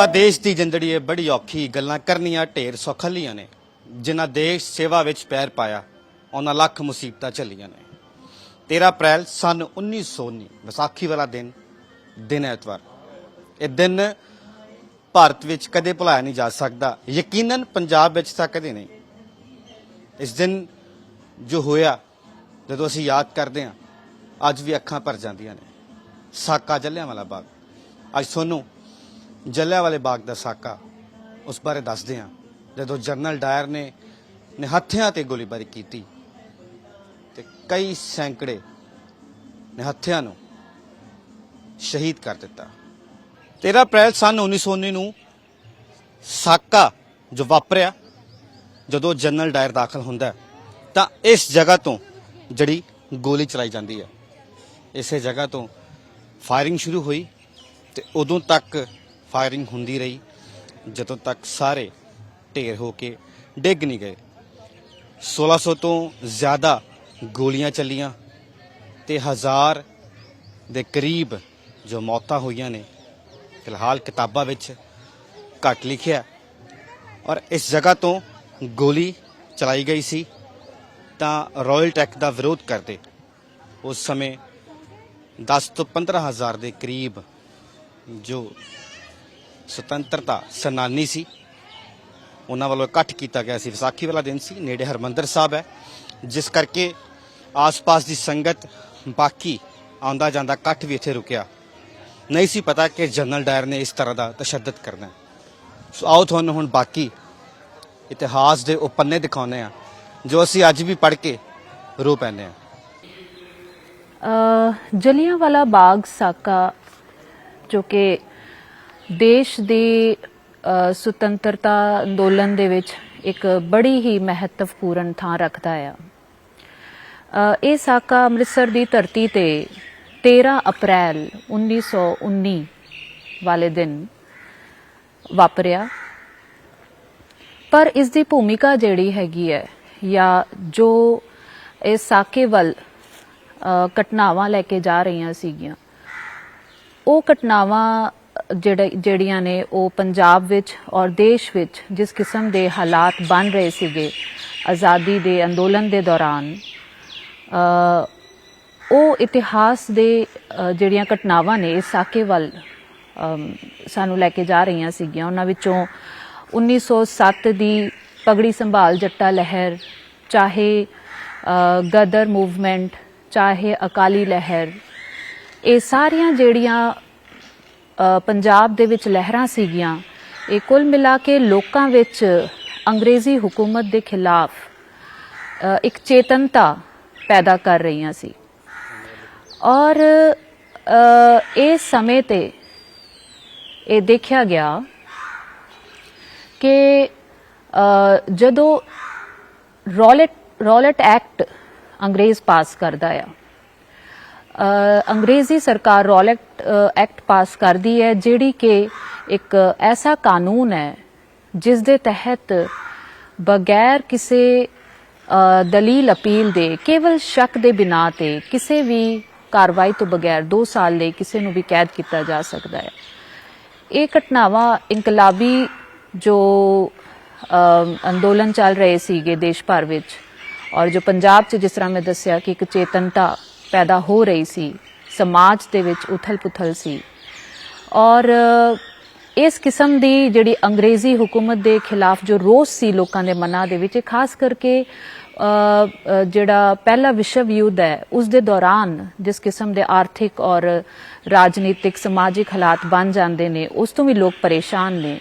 ਸੇਵਾ ਦੇਸ਼ ਦੀ ਜਿੰਦੜੀ ਹੈ ਬੜੀ ਔਖੀ ਗੱਲਾਂ ਕਰਨੀਆਂ ਢੇਰ ਸੁਖਲੀਆਂ ਨੇ। ਜਿਨ੍ਹਾਂ ਦੇਸ਼ ਸੇਵਾ ਵਿੱਚ ਪੈਰ ਪਾਇਆ, ਉਹਨਾਂ ਲੱਖ ਮੁਸੀਬਤਾਂ ਝੱਲੀਆਂ ਨੇ। 13 ਅਪ੍ਰੈਲ ਸਨ 1919 ਵਿਸਾਖੀ ਵਾਲਾ ਦਿਨ ਦਿਨ ਐਤਵਾਰ। ਇਹ ਦਿਨ ਭਾਰਤ ਵਿੱਚ ਕਦੇ ਭੁਲਾਇਆ ਨਹੀਂ ਜਾ ਸਕਦਾ। ਯਕੀਨਨ ਪੰਜਾਬ ਵਿੱਚ ਤਾਂ ਕਦੇ ਨਹੀਂ। ਇਸ ਦਿਨ ਜੋ ਹੋਇਆ, ਜਦੋਂ ਅਸੀਂ ਯਾਦ ਕਰਦੇ ਹਾਂ, ਅੱਜ ਵੀ ਅੱਖਾਂ ਭਰ ਜਾਂਦੀਆਂ ਨੇ। ਸਾਕਾ ਜਲਿਆਂਵਾਲਾ ਬਾਗ। ਅੱਜ ਤੁਹਾਨੂੰ ਜਲਿਆਂਵਾਲੇ ਬਾਗ ਦਾ ਸਾਕਾ ਉਸ ਬਾਰੇ ਦੱਸਦੇ ਹਾਂ। ਜਦੋਂ ਜਨਰਲ ਡਾਇਰ ਨੇ ਨਿਹੱਥਿਆਂ ਤੇ ਗੋਲੀਬਾਰੀ ਕੀਤੀ ਤੇ ਕਈ ਸੈਂਕੜੇ ਨਿਹੱਥਿਆਂ ਨੂੰ ਸ਼ਹੀਦ ਕਰ ਦਿੱਤਾ। 13 ਅਪ੍ਰੈਲ ਸਨ 1919 ਨੂੰ ਸਾਕਾ ਜੋ ਵਾਪਰਿਆ, ਜਦੋਂ ਜਨਰਲ ਡਾਇਰ ਦਾਖਲ ਹੁੰਦਾ ਤਾਂ ਇਸ ਜਗ੍ਹਾ ਤੋਂ ਜਿਹੜੀ ਗੋਲੀ ਚਲਾਈ ਜਾਂਦੀ ਹੈ, ਇਸੇ ਜਗ੍ਹਾ ਤੋਂ ਫਾਇਰਿੰਗ ਸ਼ੁਰੂ ਹੋਈ ਤੇ ਉਦੋਂ ਤੱਕ ਫਾਇਰਿੰਗ ਹੁੰਦੀ ਰਹੀ, ਜਦੋਂ ਤੱਕ ਸਾਰੇ ਢੇਰ ਹੋ ਕੇ ਡਿੱਗ ਨਹੀਂ ਗਏ। 1600 ਤੋਂ ਜ਼ਿਆਦਾ ਗੋਲੀਆਂ ਚੱਲੀਆਂ ਤੇ ਹਜ਼ਾਰ ਦੇ ਕਰੀਬ ਜੋ ਮੌਤਾਂ ਹੋਈਆਂ ਨੇ, ਫਿਲਹਾਲ ਕਿਤਾਬਾਂ ਵਿੱਚ ਘੱਟ ਲਿਖਿਆ ਔਰ ਇਸ ਜਗ੍ਹਾ ਤੋਂ ਗੋਲੀ ਚਲਾਈ ਗਈ ਸੀ, ਤਾਂ ਰਾਇਲ ਟੈਕ ਦਾ ਵਿਰੋਧ ਕਰਦੇ ਉਸ ਸਮੇਂ 10 ਤੋਂ 15 ਹਜ਼ਾਰ ਦੇ ਕਰੀਬ ਜੋ ਸੁਤੰਤਰਤਾ ਸੈਨਾਨੀ ਸੀ। ਉਹਨਾਂ ਵੱਲੋਂ ਇਕੱਠ ਕੀਤਾ ਗਿਆ ਸੀ। ਵਿਸਾਖੀ ਵਾਲਾ ਦਿਨ ਸੀ। ਨੇੜੇ ਹਰਮੰਦਰ ਸਾਹਿਬ ਹੈ। ਜਿਸ ਕਰਕੇ ਆਸ-ਪਾਸ ਦੀ ਸੰਗਤ ਬਾਕੀ ਆਉਂਦਾ ਜਾਂਦਾ ਇਕੱਠ ਵੀ ਇੱਥੇ ਰੁਕਿਆ। ਨਹੀਂ ਸੀ ਪਤਾ ਕਿ ਜਨਰਲ ਡਾਇਰ ਨੇ ਇਸ ਤਰ੍ਹਾਂ ਦਾ ਤਸ਼ੱਦਦ ਕਰਨਾ ਸੋ ਆਓ ਤੁਹਾਨੂੰ ਹੁਣ ਬਾਕੀ ਇਤਿਹਾਸ ਦੇ ਉਹ ਪੰਨੇ ਦਿਖਾਉਂਦੇ ਆ ਜੋ ਅਸੀਂ ਅੱਜ ਵੀ ਪੜ੍ਹ ਕੇ ਰੋ ਪੈਂਦੇ ਆ ਜਲੀਆਂਵਾਲਾ ਬਾਗ ਸਾਕਾ, ਜੋ ਕਿ ਦੇਸ਼ ਦੀ ਸੁਤੰਤਰਤਾ ਅੰਦੋਲਨ ਦੇ ਵਿੱਚ ਇੱਕ ਬੜੀ ਹੀ ਮਹੱਤਵਪੂਰਨ ਥਾਂ ਰੱਖਦਾ ਆ। ਇਹ ਸਾਕਾ ਅੰਮ੍ਰਿਤਸਰ ਦੀ ਧਰਤੀ ਤੇ 13 ਅਪ੍ਰੈਲ 1919 ਵਾਲੇ ਦਿਨ ਵਾਪਰਿਆ। ਪਰ ਇਸ ਦੀ ਭੂਮਿਕਾ ਜਿਹੜੀ ਹੈਗੀ ਹੈ ਜਾਂ ਜੋ ਇਸ ਸਾਕੇ ਵੱਲ ਘਟਨਾਵਾਂ ਲੈ ਕੇ ਜਾ ਰਹੀਆਂ ਸੀਗੀਆਂ, ਉਹ ਘਟਨਾਵਾਂ ਜਿਹੜੀਆਂ ਨੇ ਉਹ ਪੰਜਾਬ ਵਿੱਚ ਔਰ ਦੇਸ਼ ਵਿੱਚ ਜਿਸ ਕਿਸਮ ਦੇ ਹਾਲਾਤ ਬਣ ਰਹੇ ਸੀਗੇ ਆਜ਼ਾਦੀ ਦੇ ਅੰਦੋਲਨ ਦੇ ਦੌਰਾਨ ਉਹ ਇਤਿਹਾਸ ਦੇ ਜਿਹੜੀਆਂ ਘਟਨਾਵਾਂ ਨੇ ਇਸ ਸਾਕੇ ਵੱਲ ਸਾਨੂੰ ਲੈ ਕੇ ਜਾ ਰਹੀਆਂ ਸੀਗੀਆਂ। ਉਹਨਾਂ ਵਿੱਚੋਂ 1907 ਦੀ ਪਗੜੀ ਸੰਭਾਲ ਜੱਟਾ ਲਹਿਰ, ਚਾਹੇ ਗਦਰ ਮੂਵਮੈਂਟ, ਚਾਹੇ ਅਕਾਲੀ ਲਹਿਰ, ਇਹ ਸਾਰੀਆਂ ਜਿਹੜੀਆਂ ਪੰਜਾਬ ਦੇ ਵਿੱਚ ਲਹਿਰਾਂ ਸੀਗੀਆਂ। ਇਹ ਕੁੱਲ ਮਿਲਾ ਕੇ ਲੋਕਾਂ ਵਿੱਚ ਅੰਗਰੇਜ਼ੀ ਹਕੂਮਤ ਦੇ ਖਿਲਾਫ ਇੱਕ ਚੇਤਨਤਾ ਪੈਦਾ ਕਰ ਰਹੀਆਂ ਸੀ। ਔਰ ਇਸ ਸਮੇਂ ਤੇ ਇਹ ਦੇਖਿਆ ਗਿਆ ਕਿ ਜਦੋਂ ਰੌਲਟ ਰੌਲਟ ਐਕਟ ਅੰਗਰੇਜ਼ ਪਾਸ ਕਰਦਾ ਆ ਅੰਗਰੇਜ਼ੀ ਸਰਕਾਰ ਰੌਲਟ ਐਕਟ ਪਾਸ ਕਰਦੀ ਹੈ, ਜਿਹੜੀ ਕਿ ਇੱਕ ਐਸਾ ਕਾਨੂੰਨ ਹੈ, ਜਿਸ ਦੇ ਤਹਿਤ ਬਗੈਰ ਕਿਸੇ ਦਲੀਲ ਅਪੀਲ ਦੇ, ਕੇਵਲ ਸ਼ੱਕ ਦੇ ਬਿਨਾ ਤੇ ਕਿਸੇ ਵੀ ਕਾਰਵਾਈ ਤੋਂ ਬਗੈਰ 2 ਸਾਲ ਲਈ ਕਿਸੇ ਨੂੰ ਵੀ ਕੈਦ ਕੀਤਾ ਜਾ ਸਕਦਾ ਹੈ। ਇਹ ਘਟਨਾਵਾਂ ਇਨਕਲਾਬੀ ਜੋ ਅੰਦੋਲਨ ਚੱਲ ਰਹੇ ਸੀਗੇ ਦੇਸ਼ ਭਰ ਵਿੱਚ, ਔਰ ਜੋ ਪੰਜਾਬ 'ਚ ਜਿਸ ਤਰ੍ਹਾਂ ਮੈਂ ਦੱਸਿਆ ਕਿ ਇੱਕ ਚੇਤਨਤਾ ਪੈਦਾ ਹੋ ਰਹੀ ਸੀ, ਸਮਾਜ ਦੇ ਵਿੱਚ ਉਥਲ-ਪੁਥਲ ਸੀ। ਔਰ ਇਸ ਕਿਸਮ ਦੀ ਜਿਹੜੀ ਅੰਗਰੇਜ਼ੀ ਹਕੂਮਤ ਦੇ ਖਿਲਾਫ ਜੋ ਰੋਸ ਸੀ ਲੋਕਾਂ ਦੇ ਮਨਾਂ ਦੇ ਵਿੱਚ ਖਾਸ ਕਰਕੇ ਜਿਹੜਾ ਪਹਿਲਾ ਵਿਸ਼ਵ ਯੁੱਧ ਹੈ, ਉਸ ਦੇ ਦੌਰਾਨ ਜਿਸ ਕਿਸਮ ਦੇ ਆਰਥਿਕ ਔਰ ਰਾਜਨੀਤਿਕ, ਸਮਾਜਿਕ ਹਾਲਾਤ ਬਣ ਜਾਂਦੇ ਨੇ, ਉਸ ਤੋਂ ਵੀ ਲੋਕ ਪਰੇਸ਼ਾਨ ਨੇ।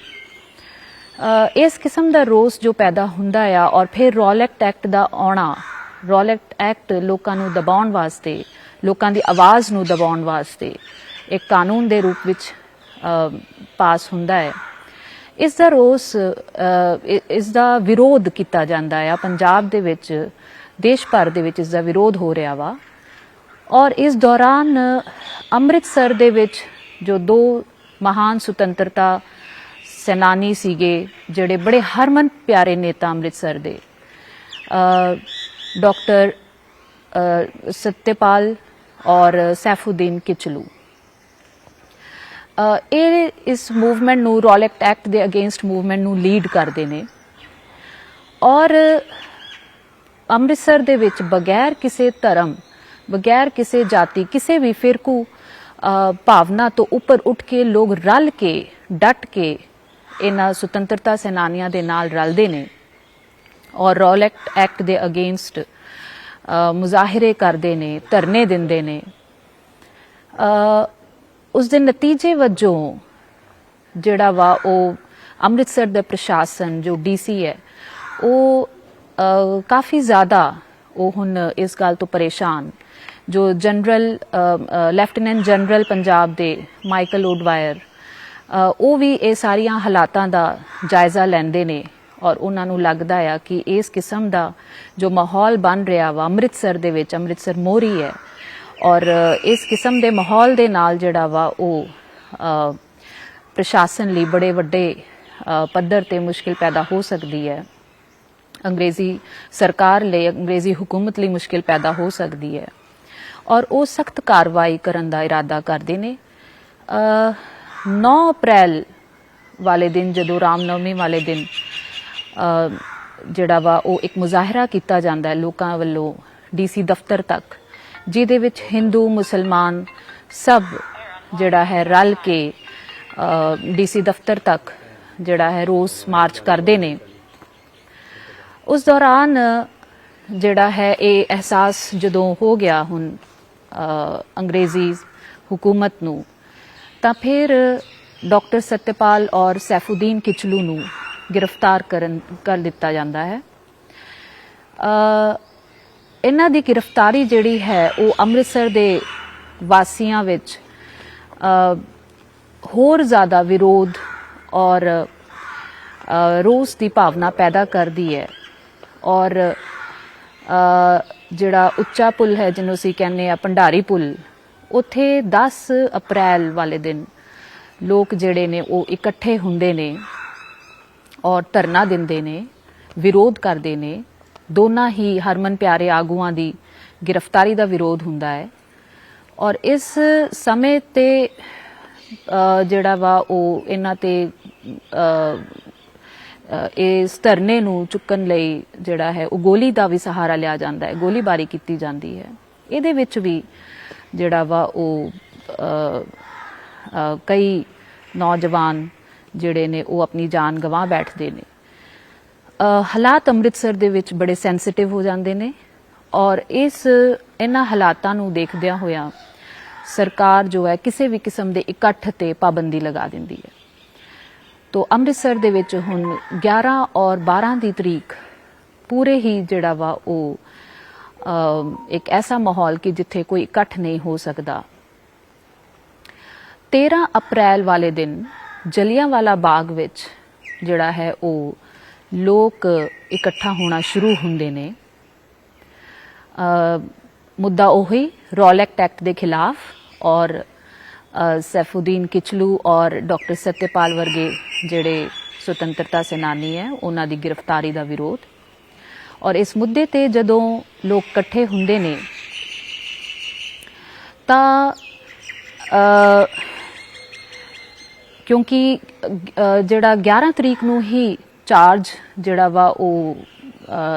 ਇਸ ਕਿਸਮ ਦਾ ਰੋਸ ਜੋ ਪੈਦਾ ਹੁੰਦਾ ਆ, ਔਰ ਫਿਰ ਰੌਲੈਕਟ ਐਕਟ ਦਾ ਆਉਣਾ ਰੋਲੈਕਟ ਐਕਟ ਲੋਕਾਂ ਨੂੰ ਦਬਾਉਣ ਵਾਸਤੇ, ਲੋਕਾਂ ਦੀ ਆਵਾਜ਼ ਨੂੰ ਦਬਾਉਣ ਵਾਸਤੇ ਇੱਕ ਕਾਨੂੰਨ ਦੇ ਰੂਪ ਵਿੱਚ ਪਾਸ ਹੁੰਦਾ ਹੈ। ਇਸ ਦਾ ਰੋਸ ਇਸ ਦਾ ਵਿਰੋਧ ਕੀਤਾ ਜਾਂਦਾ ਆ। ਪੰਜਾਬ ਦੇ ਵਿੱਚ, ਦੇਸ਼ ਭਰ ਦੇ ਵਿੱਚ ਇਸ ਦਾ ਵਿਰੋਧ ਹੋ ਰਿਹਾ ਵਾ। ਔਰ ਇਸ ਦੌਰਾਨ ਅੰਮ੍ਰਿਤਸਰ ਦੇ ਵਿੱਚ ਜੋ ਦੋ ਮਹਾਨ ਸੁਤੰਤਰਤਾ ਸੈਨਾਨੀ ਸੀਗੇ, ਜਿਹੜੇ ਬੜੇ ਹਰਮਨ ਪਿਆਰੇ ਨੇਤਾ ਅੰਮ੍ਰਿਤਸਰ ਦੇ ਅ, ਡਾਕਟਰ ਸਤਿਪਾਲ ਔਰ ਸੈਫੂਦੀਨ ਕਿਚਲੂ ਇਹ ਇਸ ਮੂਵਮੈਂਟ ਨੂੰ ਰੋਲੈਕਟ ਐਕਟ ਦੇ ਅਗੇਂਸਟ ਮੂਵਮੈਂਟ ਨੂੰ ਲੀਡ ਕਰਦੇ ਨੇ ਔਰ ਅੰਮ੍ਰਿਤਸਰ ਦੇ ਵਿੱਚ ਬਗੈਰ ਕਿਸੇ ਧਰਮ ਬਗੈਰ ਕਿਸੇ ਜਾਤੀ ਕਿਸੇ ਵੀ ਫਿਰਕੂ ਭਾਵਨਾ ਤੋਂ ਉੱਪਰ ਉੱਠ ਕੇ ਲੋਕ ਰਲ ਕੇ ਡਟ ਕੇ ਇਹਨਾਂ ਸੁਤੰਤਰਤਾ ਸੈਨਾਨੀਆਂ ਦੇ ਨਾਲ ਰਲਦੇ ਨੇ ਔਰ ਰੋਲੈਕਟ ਐਕਟ ਦੇ ਅਗੇਂਸਟ ਮੁਜ਼ਾਹਿਰੇ ਕਰਦੇ ਨੇ, ਧਰਨੇ ਦਿੰਦੇ ਨੇ। ਉਸ ਦੇ ਨਤੀਜੇ ਵਜੋਂ ਜਿਹੜਾ ਵਾ ਉਹ ਅੰਮ੍ਰਿਤਸਰ ਦਾ ਪ੍ਰਸ਼ਾਸਨ, ਜੋ ਡੀਸੀ ਹੈ, ਉਹ ਕਾਫੀ ਜ਼ਿਆਦਾ ਉਹ ਹੁਣ ਇਸ ਗੱਲ ਤੋਂ ਪਰੇਸ਼ਾਨ। ਜੋ ਜਨਰਲ ਲੈਫਟੀਨੈਂਟ ਜਨਰਲ ਪੰਜਾਬ ਦੇ ਮਾਈਕਲ ਓਡਵਾਇਰ ਉਹ ਵੀ ਇਹ ਸਾਰੀਆਂ ਹਾਲਾਤਾਂ ਦਾ ਜਾਇਜ਼ਾ ਲੈਂਦੇ ਨੇ। ਔਰ ਉਹਨਾਂ ਨੂੰ ਲੱਗਦਾ ਆ ਕਿ ਇਸ ਕਿਸਮ ਦਾ ਜੋ ਮਾਹੌਲ ਬਣ ਰਿਹਾ ਵਾ ਅੰਮ੍ਰਿਤਸਰ ਦੇ ਵਿੱਚ ਅੰਮ੍ਰਿਤਸਰ ਮੋਰੀ ਹੈ। ਔਰ ਇਸ ਕਿਸਮ ਦੇ ਮਾਹੌਲ ਦੇ ਨਾਲ ਜਿਹੜਾ ਵਾ ਉਹ ਪ੍ਰਸ਼ਾਸਨ ਲਈ ਬੜੇ ਵੱਡੇ ਪੱਧਰ ਤੇ ਮੁਸ਼ਕਿਲ ਪੈਦਾ ਹੋ ਸਕਦੀ ਹੈ। ਅੰਗਰੇਜ਼ੀ ਸਰਕਾਰ ਲਈ ਅੰਗਰੇਜ਼ੀ ਹਕੂਮਤ ਲਈ ਮੁਸ਼ਕਿਲ ਪੈਦਾ ਹੋ ਸਕਦੀ ਹੈ। ਔਰ ਉਹ ਸਖਤ ਕਾਰਵਾਈ ਕਰਨ ਦਾ ਇਰਾਦਾ ਕਰਦੇ ਨੇ। ਅ, 9 ਅਪ੍ਰੈਲ ਵਾਲੇ ਦਿਨ ਜਦੋਂ ਰਾਮਨਵਮੀ ਵਾਲੇ ਦਿਨ ਜਿਹੜਾ ਵਾ ਉਹ ਇੱਕ ਮੁਜ਼ਾਹਰਾ ਕੀਤਾ ਜਾਂਦਾ ਹੈ ਲੋਕਾਂ ਵੱਲੋਂ ਡੀਸੀ ਦਫ਼ਤਰ ਤੱਕ, ਜਿਹਦੇ ਵਿੱਚ ਹਿੰਦੂ, ਮੁਸਲਮਾਨ ਸਭ ਜਿਹੜਾ ਹੈ ਰਲ ਕੇ ਡੀਸੀ ਦਫ਼ਤਰ ਤੱਕ ਜਿਹੜਾ ਹੈ ਰੋਸ ਮਾਰਚ ਕਰਦੇ ਨੇ। ਉਸ ਦੌਰਾਨ ਜਿਹੜਾ ਹੈ ਇਹ ਅਹਿਸਾਸ ਜਦੋਂ ਹੋ ਗਿਆ ਹੁਣ ਅੰਗਰੇਜ਼ੀ ਹਕੂਮਤ ਨੂੰ, ਤਾਂ ਫਿਰ ਡਾਕਟਰ ਸਤਿਪਾਲ ਔਰ ਸੈਫੁਦੀਨ ਕਿਚਲੂ ਨੂੰ ਗ੍ਰਿਫਤਾਰ ਕਰਨ, ਕਰ ਦਿੱਤਾ ਜਾਂਦਾ ਹੈ। ਇਹਨਾਂ ਦੀ ਗ੍ਰਿਫਤਾਰੀ ਜਿਹੜੀ ਹੈ, ਉਹ ਅੰਮ੍ਰਿਤਸਰ ਦੇ ਵਾਸੀਆਂ ਵਿੱਚ ਹੋਰ ਜ਼ਿਆਦਾ ਵਿਰੋਧ ਔਰ ਰੋਸ ਦੀ ਭਾਵਨਾ ਪੈਦਾ ਕਰਦੀ ਹੈ। ਔਰ ਜਿਹੜਾ ਉੱਚਾ ਪੁਲ ਹੈ, ਜਿਹਨੂੰ ਅਸੀਂ ਕਹਿੰਦੇ ਆ ਭੰਡਾਰੀ ਪੁਲ, ਉੱਥੇ 10 ਅਪ੍ਰੈਲ ਵਾਲੇ ਦਿਨ ਲੋਕ ਜਿਹੜੇ ਨੇ, ਉਹ ਇਕੱਠੇ ਹੁੰਦੇ ਨੇ। ਔਰ ਧਰਨਾ ਦਿੰਦੇ ਨੇ, ਵਿਰੋਧ ਕਰਦੇ ਨੇ, ਦੋਨਾਂ ਹੀ ਹਰਮਨ ਪਿਆਰੇ ਆਗੂਆਂ ਦੀ ਗ੍ਰਿਫਤਾਰੀ ਦਾ ਵਿਰੋਧ ਹੁੰਦਾ ਹੈ। ਔਰ ਇਸ ਸਮੇਂ ਤੇ ਜਿਹੜਾ ਵਾ ਉਹ ਇਹਨਾਂ ਤੇ ਇਸ ਧਰਨੇ ਨੂੰ ਚੁੱਕਣ ਲਈ ਜਿਹੜਾ ਹੈ, ਉਹ ਗੋਲੀ ਦਾ ਵੀ ਸਹਾਰਾ ਲਿਆ ਜਾਂਦਾ ਹੈ, ਗੋਲੀਬਾਰੀ ਕੀਤੀ ਜਾਂਦੀ ਹੈ। ਇਹਦੇ ਵਿੱਚ ਵੀ ਜਿਹੜਾ ਵਾ ਉਹ ਕਈ ਨੌਜਵਾਨ ਜਿਹੜੇ ਨੇ, ਉਹ ਆਪਣੀ ਜਾਨ ਗਵਾ ਬੈਠਦੇ ਨੇ। ਹਾਲਾਤ ਅੰਮ੍ਰਿਤਸਰ ਦੇ ਵਿੱਚ ਬੜੇ ਸੈਂਸਿਟਿਵ ਹੋ ਜਾਂਦੇ ਨੇ ਔਰ ਇਸ, ਇਹਨਾਂ ਹਾਲਾਤਾਂ ਨੂੰ ਦੇਖਦਿਆਂ ਹੋਇਆਂ ਸਰਕਾਰ ਜੋ ਹੈ ਕਿਸੇ ਵੀ ਕਿਸਮ ਦੇ ਇਕੱਠ ਤੇ ਪਾਬੰਦੀ ਲਗਾ ਦਿੰਦੀ ਹੈ। ਤੋ ਅੰਮ੍ਰਿਤਸਰ ਦੇ ਵਿੱਚ ਹੁਣ 11 ਔਰ 12 ਦੀ ਤਰੀਕ ਪੂਰੇ ਹੀ ਜਿਹੜਾ ਵਾ ਉਹ ਇੱਕ ਐਸਾ ਮਾਹੌਲ ਕਿ ਜਿੱਥੇ ਕੋਈ ਇਕੱਠ ਨਹੀਂ ਹੋ ਸਕਦਾ। 13 ਅਪ੍ਰੈਲ ਵਾਲੇ ਦਿਨ ਜਲਿਆਂਵਾਲਾ ਬਾਗ ਵਿੱਚ ਜਿਹੜਾ ਹੈ ਉਹ ਲੋਕ ਇਕੱਠਾ ਹੋਣਾ ਸ਼ੁਰੂ ਹੁੰਦੇ ਨੇ। ਮੁੱਦਾ ਉਹੀ ਰੋਲੈਕਟ ਐਕਟ ਦੇ ਖਿਲਾਫ ਔਰ ਅ, ਸੈਫੂਦੀਨ ਕਿਚਲੂ ਔਰ ਡਾਕਟਰ ਸਤਿਪਾਲ ਵਰਗੇ ਜਿਹੜੇ ਸੁਤੰਤਰਤਾ ਸੈਨਾਨੀ ਹੈ ਉਹਨਾਂ ਦੀ ਗ੍ਰਿਫਤਾਰੀ ਦਾ ਵਿਰੋਧ। ਔਰ ਇਸ ਮੁੱਦੇ ਤੇ ਜਦੋਂ ਲੋਕ ਇਕੱਠੇ ਹੁੰਦੇ ਨੇ ਤਾਂ ਕਿਉਂਕਿ ਜਿਹੜਾ 11 ਤਰੀਕ ਨੂੰ ਹੀ ਚਾਰਜ ਜਿਹੜਾ ਵਾ ਉਹ